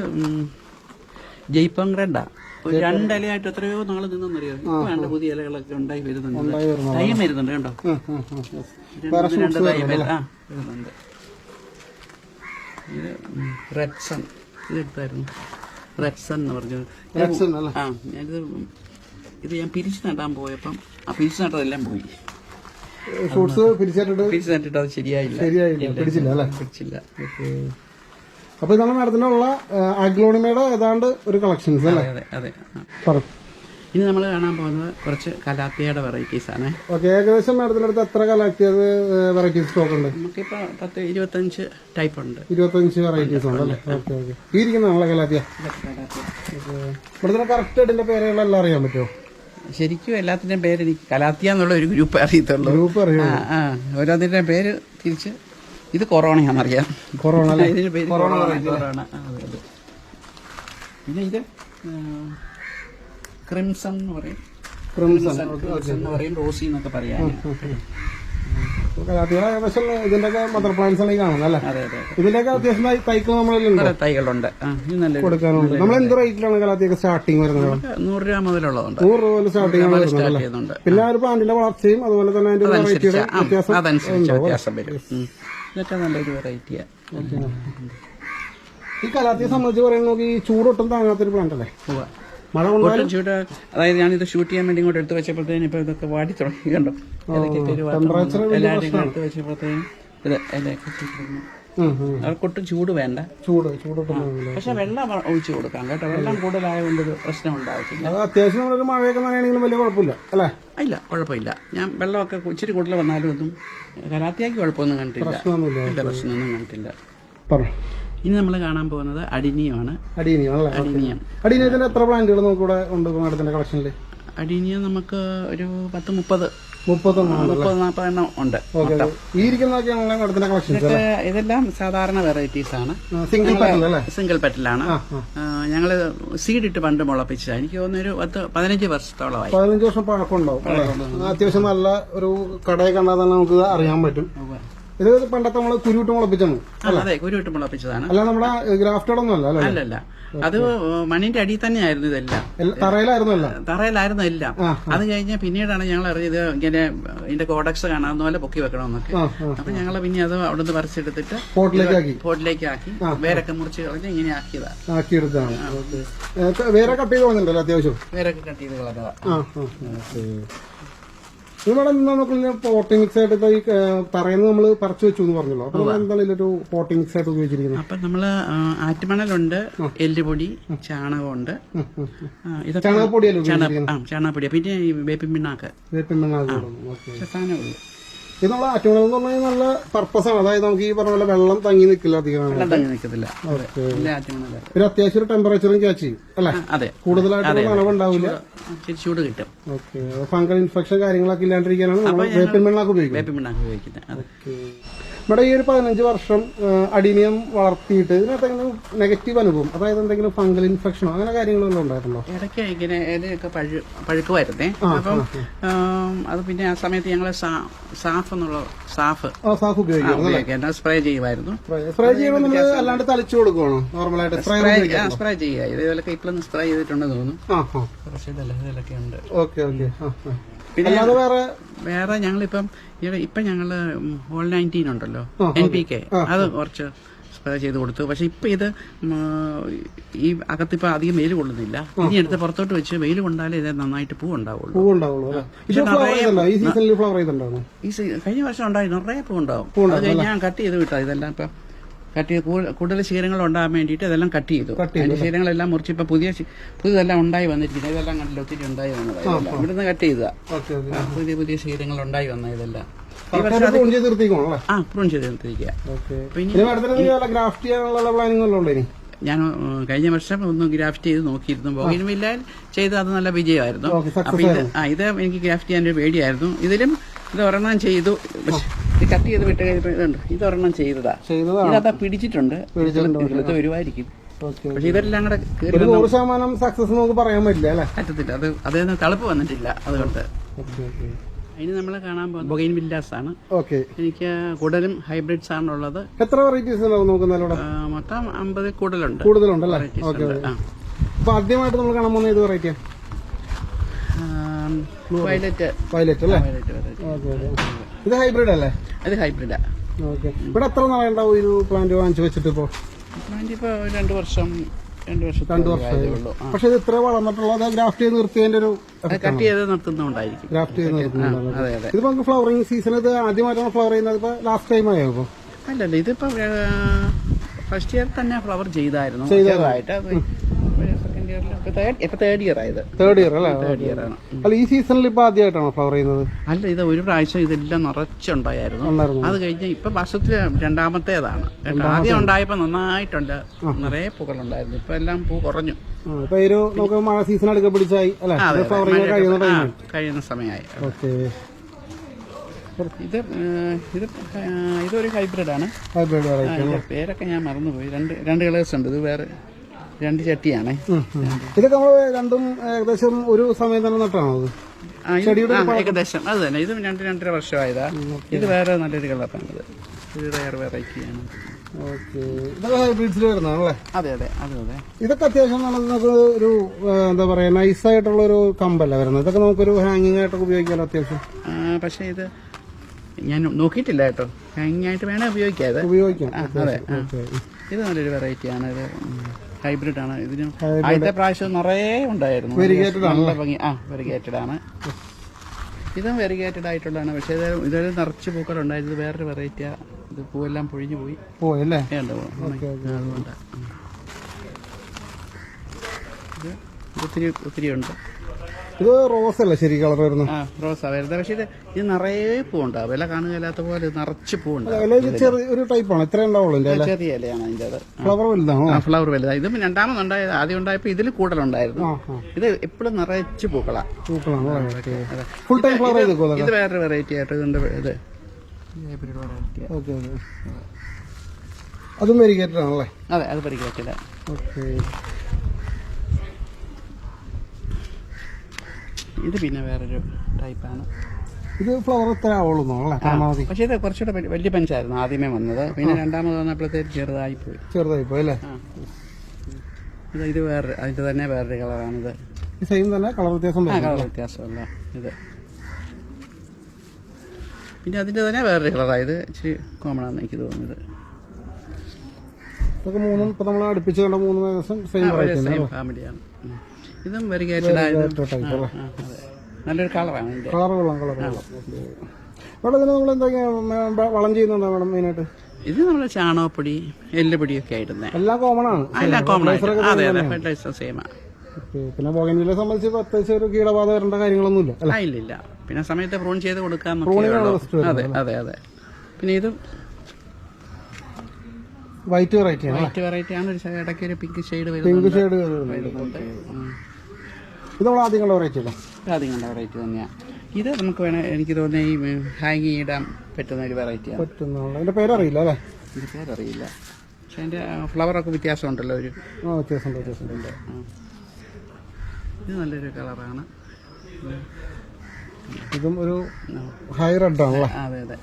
ജയ്പങ് റെഡാ. ഒരു രണ്ട് ഇലയായിട്ട് എത്രയോ നാൾ നിന്നറിയാം വേണ്ട പുതിയ ഇലകളൊക്കെ ഉണ്ടായി വരുന്നുണ്ട്. തൈ വരുന്നുണ്ട് കേട്ടോ. രണ്ട് തൈ. ആ വരുന്നുണ്ട്. ഇത് റെഡ്സൺ ഇത് എടുത്തായിരുന്നു റെഡ്സൺ എന്ന് പറഞ്ഞു Redson അല്ലേ? ആ ഞാനിത് ഇത് ഞാൻ പിരിച്ചു നടാൻ പോയപ്പം. ആ പിരിച്ചു നട്ടതെല്ലാം പോയി. ഫ്രൂട്ട്സ് പിരിച്ചിട്ടിട്ട് പിരിച്ചു നട്ടിട്ട് അത് ശരിയായില്ല. ശരിയായില്ല പിടിച്ചില്ല അല്ലേ? പിടിച്ചില്ല. അപ്പൊ ഇതാണ് മാഡത്തിനുള്ള അഗ്ലോണിമയുടെ ഏതാണ്ട് ഒരു കളക്ഷൻസ് അല്ലേ? അതെ അതെ ആ. പറ. ഇനി നമ്മൾ കാണാൻ പോകുന്നത് കുറച്ച് കലാത്തിയുടെ വെറൈറ്റീസ് ആണ്. ഓക്കെ ഏകദേശം മാഡത്തിന്റെ അടുത്ത് എത്ര കലാത്തിയ വെറൈറ്റീസ് സ്റ്റോക്ക് ഉണ്ട്? നമുക്കിപ്പോ പത്ത് ഇരുപത്തഞ്ച് ടൈപ്പ് ഉണ്ട്. ഇരുപത്തഞ്ച് വെറൈറ്റീസ് ഉണ്ട് അല്ലേ? Okay okay. ഈ ഇരിക്കുന്ന കലാത്തിയ? ഇതൊക്കെ കലാത്തിയ. ഇവിടുത്തെ കറക്റ്റ് ആയിട്ട് പേരുകളെല്ലാം അറിയാൻ പറ്റുമോ? ശരിക്കും എല്ലാത്തിന്റെയും പേര് എനിക്ക് കലാത്തിയ എന്നുള്ള ഒരു ഗ്രൂപ്പ് അറിയത്തുള്ളൂ. ഗ്രൂപ്പ് അറിയാം? ആ പേര് തിരിച്ച് ഇത് കൊറോണയാണെന്നറിയാം കൊറോണ ഇതിന് പേര് കൊറോണ കൊറോണ. പിന്നെ ഇത് ക്രിംസൺ എന്ന് പറയും. ക്രിംസൺ. ക്രിംസൺ എന്ന് പറയും റോസി എന്നൊക്കെ പറയാം. കലാത്തിയ ഏകദേശം ഇതിന്റെയൊക്കെ മദർ പ്ലാന്റ്സ് ആണ് ഈ കാണുന്നത് അല്ലേ? അതെ അതെ ഇതിന്റെയൊക്കെ അത്യാവശ്യം തൈ- തൈകൾ നമ്മളിലുണ്ടോ? കുറെ തൈകളുണ്ട്. ആ ഇത് കൊടുക്കാനുണ്ട്. നമ്മൾ എന്ത് റേറ്റിലാണ് കലാത്തിയൊക്കെ സ്റ്റാർട്ടിങ് വരുന്നത്? നമുക്ക് നൂറ് രൂപ മുതലുള്ളതുണ്ട്. നൂറ് രൂപ മുതൽ സ്റ്റാർട്ടിംഗ് ആണ് വരുന്നത് സ്റ്റാർട്ട് അല്ലേ? ചെയ്യുന്നുണ്ട്. പിന്നെ ആ. ഒരു പ്ലാന്റിന്റെ വളർച്ചയും അതുപോലെ തന്നെ അതിന്റെ വെറൈറ്റിയുടെ ആ, വ്യത്യാസം അതനുസരിച്ച് വ്യത്യാസം വരും. ഉം. ഇതൊക്കെ നല്ലൊരു വെറൈറ്റിയാ ഈ കലാത്തിയെ സംബന്ധിച്ച് പറയുന്നത് ഈ ചൂടൊട്ടും താങ്ങാത്തൊരു പ്ലാന്റ് അല്ലേ? മഴ കൊണ്ടും ചൂട് അതായത് ഞാനിത് ഷൂട്ട് ചെയ്യാൻ വേണ്ടി ഇങ്ങോട്ട് എടുത്ത് വെച്ചപ്പോഴത്തേനും ഇപ്പൊ ഇതൊക്കെ വാടി തുടങ്ങി കണ്ടോ. എല്ലാവരും എടുത്ത് വെച്ചപ്പോഴത്തേനും ഇത്. അവർക്കൊട്ടും ചൂട് വേണ്ട. ചൂട് ചൂട് പക്ഷെ വെള്ളം ഒഴിച്ചു കൊടുക്കാം കേട്ടോ. വെള്ളം കൂടുതലായതുകൊണ്ട് ഒരു പ്രശ്നം ഉണ്ടാവത്തില്ല. അത് അത്യാവശ്യം നമ്മളൊരു മഴയൊക്കെ നനയാണെങ്കിലും വലിയ കുഴപ്പമില്ല അല്ലേ? ഇല്ല കുഴപ്പമില്ല. ഞാൻ വെള്ളമൊക്കെ ഇച്ചിരി കൂടുതൽ വന്നാലും ഒന്നും കരാത്തിയാക്കി കുഴപ്പമൊന്നും കണ്ടിട്ടില്ല. പ്രശ്നമൊന്നും കണ്ടിട്ടില്ല. പറഞ്ഞു. ഇനി നമ്മൾ കാണാൻ പോകുന്നത് അടിനിയമാണ്. അടീനിയം അടിനിയത്തിന്റെ എത്ര പ്ലാന്റുകൾ നമുക്ക് ഇവിടെ ഉണ്ട് മാഡത്തിന്റെ കളക്ഷനിൽ അടിനിയം നമുക്ക് ഒരു പത്ത് മുപ്പത്. മുപ്പത്തൊന്ന് മുപ്പത് നാൽപ്പതെണ്ണം ഉണ്ട് ഈ ഇതൊക്കെ ഇതെല്ലാം സാധാരണ വെറൈറ്റീസ് ആണ്. സിംഗിൾ സിംഗിൾ പെറ്റലാണ് ഞങ്ങൾ സീഡ് ഇട്ട് പണ്ട് മുളപ്പിച്ചതാണ് എനിക്ക് തോന്നുന്നൊരു ഒരു പത്ത് പതിനഞ്ച് വർഷത്തോളമായി. പതിനഞ്ച് വർഷം പഴക്കമുണ്ടാവും അത്യാവശ്യം നല്ല ഒരു കടയെ കണ്ടാൽ തന്നെ നമുക്ക് അറിയാൻ പറ്റും. ഇത് പണ്ടത്തെ നമ്മൾ കുരുവിട്ട് മുളപ്പിച്ചാണ്. അതെ കുരുവിട്ട് മുളപ്പിച്ചതാണ്. അല്ല നമ്മുടെ ഗ്രാഫ്റ്റഡ് ഒന്നും അല്ല? അല്ലല്ല. അത് മണ്ണിന്റെ അടിയിൽ തന്നെയായിരുന്നു ഇതെല്ലാം. തറയിലായിരുന്നു തറയിലായിരുന്നു എല്ലാം. അത് കഴിഞ്ഞ് പിന്നീടാണ് ഞങ്ങൾ അറിയത് ഇങ്ങനെ ഇതിന്റെ കോഡക്സ് കാണാവുന്ന പോലെ പൊക്കി വെക്കണമെന്നൊക്കെ. അപ്പൊ ഞങ്ങൾ പിന്നെ അത് അവിടുന്ന് പറിച്ചെടുത്തിട്ട് പോട്ടിലേക്ക് ആക്കി. വേരൊക്കെ മുറിച്ച് കളഞ്ഞ് ഇങ്ങനെ ആക്കിയതാ. ആക്കിയെടുത്താണ് വേറെ കട്ട് ചെയ്ത് കളഞ്ഞിട്ടുണ്ടല്ലോ അത്യാവശ്യം? വേരൊക്കെ കട്ട് ചെയ്ത് കളഞ്ഞതാ. ഇവിടെ നമുക്ക് പോട്ടിംഗ് മിക്സ് ആയിട്ട് ഈ തറയുന്ന നമ്മൾ പറിച്ചു വെച്ചു എന്ന് പറഞ്ഞല്ലോ. അപ്പൊ എന്താണ് ഇതിലൊരു പോട്ടിംഗ് മിക്സ് ആയിട്ട് ഉപയോഗിച്ചിരിക്കുന്നത്? അപ്പൊ നമ്മൾ ആറ്റുമണലുണ്ട് എല്ലുപൊടി ചാണകമുണ്ട്. ചാണകപ്പൊടിയല്ലോ ചാണകപ്പൊടി പിന്നെ വേപ്പിൻ പിണ്ണാക്ക്. വേപ്പിൻ പിണ്ണാക്ക്. സാധനമുള്ളൂ ഇത് നമ്മൾ ആറ്റുമണൽ എന്ന് പറഞ്ഞാൽ നല്ല പർപ്പസ് ആണ്. അതായത് നമുക്ക് ഈ പറഞ്ഞ പോലെ വെള്ളം തങ്ങി നിൽക്കില്ല അധികം. തങ്ങി നിൽക്കത്തില്ല. ഒരു അത്യാവശ്യം ടെമ്പറേച്ചറും ക്യാച്ച് ചെയ്യും അല്ലെ? അതെ. കൂടുതലായിട്ട് നനവുണ്ടാവില്ല ചൂട് കിട്ടും. ഓക്കെ ഫംഗൽ ഇൻഫെക്ഷൻ കാര്യങ്ങളൊക്കെ ഇല്ലാണ്ടിരിക്കാനാണ് നമ്മൾ വേപ്പിൻ പിണ്ണാക്ക് ഉപയോഗിക്കുന്നത്. ഇവിടെ ഈ ഒരു പതിനഞ്ച് വർഷം അടിനിയം വളർത്തിയിട്ട് ഇതിനകത്ത് എന്തെങ്കിലും നെഗറ്റീവ് അനുഭവം അതായത് എന്തെങ്കിലും ഫംഗൽ ഇൻഫെക്ഷനോ അങ്ങനെ കാര്യങ്ങളൊന്നും ഉണ്ടായിരുന്നോ ഇടയ്ക്ക് ഇങ്ങനെ ഇലയൊക്കെ പഴു പഴുക്കുമായിരുന്നേ അപ്പം അത് പിന്നെ ആ സമയത്ത് ഞങ്ങൾ സാഫ് എന്നുള്ള സാഫ്. സാഫ് ഉപയോഗിക്കാം സ്പ്രേ ചെയ്യുമായിരുന്നു. സ്പ്രേ ചെയ്യുമ്പോൾ നമ്മൾ അല്ലാണ്ട് തളിച്ചു കൊടുക്കുവാണോ? നോർമലായിട്ട് സ്പ്രേ സ്പ്രേ സ്പ്രേ ചെയ്യുക. ഇതേപോലെ ഇപ്പോഴൊന്നും സ്പ്രേ ചെയ്തിട്ടുണ്ടെന്ന് തോന്നുന്നു. കുറച്ച് ഇതല്ല ഇതിലൊക്കെ ഉണ്ട്. Okay okay. അല്ലാതെ വേറെ വേറെ ഞങ്ങളിപ്പം ഇപ്പൊ ഇപ്പം ഞങ്ങൾ ഹോൾ നയന്റീൻ ഉണ്ടല്ലോ. എൻ പി കെ അത് കുറച്ച് സ്പ്രേ ചെയ്ത് കൊടുത്തു. പക്ഷെ ഇപ്പൊ ഇത് ഈ അകത്തിപ്പോ അധികം വെയിൽ കൊള്ളുന്നില്ല. ഇനി എടുത്ത് പുറത്തോട്ട് വെച്ച് വെയിൽ കൊണ്ടാലേ ഇത് നന്നായിട്ട് പൂ ഉണ്ടാവുള്ളൂ ഈ കഴിഞ്ഞ വർഷം ഉണ്ടായി നിറയെ പൂ ഉണ്ടാവും അത് ഞാൻ കട്ട് ചെയ്ത് വിട്ടാ ഇതെല്ലാം ഇപ്പം. കട്ട് ചെയ്ത് കൂടുതൽ ശീലങ്ങൾ ഉണ്ടാകാൻ വേണ്ടിയിട്ട് ഇതെല്ലാം കട്ട് ചെയ്തു. അതിന്റെ ശീലങ്ങളെല്ലാം മുറിച്ച് ഇപ്പൊ പുതിയ പുതിയതെല്ലാം ഉണ്ടായി വന്നിരിക്കുന്നത് ഇതെല്ലാം കണ്ടില്ല? ഒത്തിരി ഉണ്ടായി വന്നതാണ് ഇവിടുന്ന് കട്ട് ചെയ്തതാ. പുതിയ പുതിയ ശീലങ്ങൾ ഉണ്ടായി വന്ന ഇതെല്ലാം. ആ പ്രൂൺ ചെയ്ത് നിർത്തിയിരിക്കുക ഞാൻ കഴിഞ്ഞ വർഷം ഒന്ന് ഗ്രാഫ്റ്റ് ചെയ്ത് നോക്കിയിരുന്നു. ബോഗിനുമില്ലാൽ ചെയ്ത് അത് നല്ല വിജയമായിരുന്നു. അപ്പൊ ഇത് ആ ഇത് എനിക്ക് ഗ്രാഫ്റ്റ് ചെയ്യാൻ ഒരു പേടിയായിരുന്നു. ഇതിലും ഇത് ഒരെണ്ണം ചെയ്തു. ഇത് കട്ട് ചെയ്ത് വിട്ട് കഴിഞ്ഞിട്ടുണ്ട് ഇതൊരെണ്ണം ഇത് ചെയ്തതാ. ചെയ്തതാണ്? പിടിച്ചിട്ടുണ്ട്. പിടിച്ചിട്ടുണ്ട് വരുമായിരിക്കും. പക്ഷെ ഇതെല്ലാം കൂടെ നൂറ് ശതമാനം സക്സസ് നമുക്ക് പറയാൻ പറ്റില്ല അല്ലേ? പറ്റത്തില്ല. അത് അതേന്ന് തളപ്പ് വന്നിട്ടില്ല അതുകൊണ്ട്. അതിന് നമ്മൾ കാണാൻ പോകുന്നത് ബൊഗൈൻ വില്ലാസ് ആണ് ഓക്കെ. എനിക്ക് കൂടുതലും ഹൈബ്രിഡ്സ് ആണ് ഉള്ളത് എത്ര വെറൈറ്റീസ് മൊത്തം അമ്പത് കൂടുതലുണ്ട്. കൂടുതലുണ്ട് അല്ലേ? ഓക്കെ അപ്പൊ ആദ്യമായിട്ട് നമ്മൾ കാണാൻ പോകുന്ന ഏത് വെറൈറ്റിയാ വയലറ്റ് വയലറ്റ് അല്ലേ? ഇത് ഹൈബ്രിഡ് അല്ലേ? അത് ഹൈബ്രിഡാ ഓക്കെ ഇവിടെ എത്ര നാളുണ്ടാവും ഇത് പ്ലാന്റ് വാങ്ങിച്ചു വെച്ചിട്ട് ഇപ്പോ പ്ലാന്റ് ഇപ്പൊ രണ്ട് വർഷം രണ്ട് വർഷം രണ്ട്. പക്ഷെ ഇത് ഇത്ര വളർന്നിട്ടുള്ളത് ഗ്രാഫ്റ്റ് ചെയ്ത് നിർത്തിയതിന്റെ ഒരു കട്ട് ചെയ്ത് നിർത്തുന്നുണ്ടായിരിക്കും ഗ്രാഫ്റ്റ് ചെയ്ത് നിർത്തുന്നുണ്ട് അതെ അതെ. ഇത് നമുക്ക് ഫ്ലവറിംഗ് സീസൺ ഇത് ആദ്യമായിട്ടാണ് ഫ്ലവർ ചെയ്യുന്നത്? ഇപ്പൊ ലാസ്റ്റ് ടൈം ആയോ ഇപ്പൊ? അല്ലല്ല ഇതിപ്പോ ഫസ്റ്റ് ഇയർ തന്നെ ഫ്ലവർ ചെയ്തായിരുന്നു. ചെറുതായിട്ട് സെക്കൻഡ് ഇയർ ഇപ്പൊ തേർഡ് ഇയർ ആയത്. തേർഡ് ഇയർ അല്ലേ? തേർഡ് ഇയർ ആണ്. അല്ല ഈ സീസണിൽ ഇപ്പൊ ആദ്യമായിട്ടാണോ ഫ്ലവർ ചെയ്യുന്നത്? അല്ല ഇത് ഒരു പ്രാവശ്യം ഇതെല്ലാം നിറച്ചുണ്ടായിരുന്നു. അത് കഴിഞ്ഞ് ഇപ്പൊ വർഷത്തിൽ രണ്ടാമത്തേതാണ്. ആദ്യം ഉണ്ടായപ്പോ നന്നായിട്ടുണ്ട്. നിറയെ പൂക്കളുണ്ടായിരുന്നു. ഇപ്പൊ എല്ലാം പൂ കുറഞ്ഞു. ഒരു നമുക്ക് മഴ സീസൺ അടുക്കെ പിടിച്ചായി അല്ലെ. ഫ്ലവറിങ് കഴിയുന്ന സമയമായി. ഓക്കെ. ഇത് ഇത് ഇതൊരു ഹൈബ്രിഡാണ് ആണ്. ഹൈബ്രിഡ് പേരൊക്കെ ഞാൻ മറന്നുപോയി. രണ്ട് രണ്ട് കളേഴ്സ് ഉണ്ട്. ഇത് വേറെ രണ്ട് ചട്ടിയാണ്. ഇതൊക്കെ നമ്മൾ രണ്ടും ഏകദേശം ഒരു സമയം തന്നെ നട്ടാണോ അത്? ഏകദേശം. അത് തന്നെ. ഇതും രണ്ട് രണ്ടര വർഷമായതാ. ഇത് വേറെ നല്ലൊരു കളറാണ് ഇത് വേറെ വെറൈറ്റിയാണ് അതെ അതെ. അതെ അതെ. ഇതൊക്കെ അത്യാവശ്യം നമുക്ക് ഒരു എന്താ പറയാ നൈസ് ആയിട്ടുള്ള ഒരു കമ്പല്ല വരുന്നത്? ഇതൊക്കെ നമുക്കൊരു ഹാങ്ങിങ് ആയിട്ടൊക്കെ ഉപയോഗിക്കാമല്ലോ അത്യാവശ്യം? പക്ഷേ ഇത് ഞാൻ നോക്കിയിട്ടില്ല കേട്ടോ. ഹാങ്ങിങ് ആയിട്ട് വേണേ ഉപയോഗിക്കാം ഉപയോഗിക്കാം. അതെ ഇത് നല്ലൊരു വെറൈറ്റിയാണ് ഇത്. ഹൈബ്രിഡ് ആണ്. ഇതിന് ആദ്യത്തെ പ്രാവശ്യം നിറയെ ഉണ്ടായിരുന്നു. നല്ല ഭംഗി. ആ വെരിഗേറ്റഡ് ആണ്. ഇതും വെരിഗേറ്റഡ് ആയിട്ടുള്ളതാണ്. പക്ഷേ ഇത് ഇതൊരു നിറച്ച് പൂക്കളുണ്ടായിരുന്നു ഉണ്ടായിരുന്നു വേറൊരു വെറൈറ്റിയാ ഇത് പൂവെല്ലാം പൊഴിഞ്ഞു പോയി. പോയല്ലേ അതുകൊണ്ട്. ഇത് ഒത്തിരി ഒത്തിരി ഉണ്ട്. ഇത് റോസ് അല്ലേ ശരി കളർ വരുന്നത്? ആ റോസാ വരുന്നത്. പക്ഷേ ഇത് ഇത് നിറയെ പൂവുണ്ടാവും. വില കാണുകയില്ലാത്ത പോലെ നിറച്ച് പൂവുണ്ടാവും. ഇത് ചെറിയ ഒരു ടൈപ്പാണ് ഇത്രേ ഉണ്ടാവുള്ളൂ ഇതിന്റെ അല്ലേ ചെറിയ ഇലയാണ് അതിന്റെ അത്. ഫ്ലവർ വലുതാണോ? ആ ഫ്ലവർ വലുതാ. ഇതും രണ്ടാമതുണ്ടായത് ആദ്യം ഉണ്ടായപ്പോൾ ഇതിൽ കൂടുതലുണ്ടായിരുന്നു. ആ ആ. ഇത് എപ്പോഴും നിറച്ച് പൂക്കളാ. പൂക്കളാണ് ഫുൾ ടൈം ഫ്ലവർ ചെയ്തേക്കോ അതൊക്കെ? ഇത് വേറൊരു വെറൈറ്റി ആയിട്ട് ഇതിന്റെ ഇത്. ഓക്കെ ഓക്കെ അതും ആണല്ലേ അതെ അത് പരിഗണിച്ചില്ല ഓക്കെ ഇത് പിന്നെ വേറൊരു ടൈപ്പാണ് ഇത് ഫ്ലവർ ഇത്ര ആവുള്ളൂ പരമാവധി. പക്ഷേ ഇത് കുറച്ചുകൂടെ വലിയ- പഞ്ചായിരുന്നു ആദ്യമേ വന്നത്. പിന്നെ രണ്ടാമത് വന്നപ്പോഴത്തേക്ക് ചെറുതായി പോയി ചെറുതായി പോയി അല്ലേ ഇത് ഇത് വേറെ അതിന്റെ തന്നെ വേറൊരു കളറാണിത്. ഇത് സെയിം തന്നെ കളർ വ്യത്യാസം കളർ വ്യത്യാസമല്ല ഇത്. പിന്നെ അതിന്റെ തന്നെ വേറൊരു കളറാണ് ഇത് ഇച്ചിരി കോമൺ ആണെന്ന് എനിക്ക് തോന്നുന്നത്. ഇതൊക്കെ മൂന്നും ഇപ്പൊ നമ്മൾ അടുപ്പിച്ച് കണ്ട മൂന്ന് ദിവസം സെയിം ഫാമിലിയാണ്. ഇതും അതെ. നല്ലൊരു കളറാണ് കളർ നമ്മൾ വളം ചെയ്യുന്നുണ്ടോ മേഡം മെയിനായിട്ട്? ഇത് നമ്മുടെ ചാണകപ്പൊടി എല്ലുപൊടിയൊക്കെ ആയിടുന്നത് എല്ലാം കോമൺ ആണ്. എല്ലാം കോമൺ അതെ അതെ ഫെർട്ടിലൈസർ സെയിമാണ് പിന്നെ ബോഗൻവില്ലെ സംബന്ധിച്ച് പ്രത്യേകിച്ച് ഒരു കീടബാധ വരേണ്ട കാര്യങ്ങളൊന്നും അല്ല? ആ ഇല്ലില്ല പിന്നെ സമയത്ത് പ്രൂൺ ചെയ്ത് കൊടുക്കാൻ അതെ അതെ അതെ. പിന്നെ ഇത് വൈറ്റ് വെറൈറ്റി ആണ് വൈറ്റ് വെറൈറ്റി ആണ്. ഒരു ഇടയ്ക്ക് ഒരു പിങ്ക് ഷെയ്ഡ് പിങ്ക് ഷെയ്ഡ് ഉം. ഇത് നമ്മൾ ആദ്യം കണ്ട വെറൈറ്റി അധികം കണ്ട വെറൈറ്റി തന്നെയാണ് ഇത് നമുക്ക് വേണേ എനിക്ക് തോന്നുന്നത് ഈ ഹാങ് ഇടാൻ പറ്റുന്ന ഒരു വെറൈറ്റിയാണ് അതിന്റെ പേരറിയില്ല അല്ലേ? ഇതിന്റെ പേരറിയില്ല. പക്ഷെ അതിന്റെ ഫ്ലവറൊക്കെ വ്യത്യാസമുണ്ടല്ലോ ഒരു. വ്യത്യാസമുണ്ട് വ്യത്യാസമുണ്ട്. ഇത് നല്ലൊരു കളറാണ് ഇതും ഒരു ഹൈ റെഡ് ആണല്ലേ? അതെ അതെ.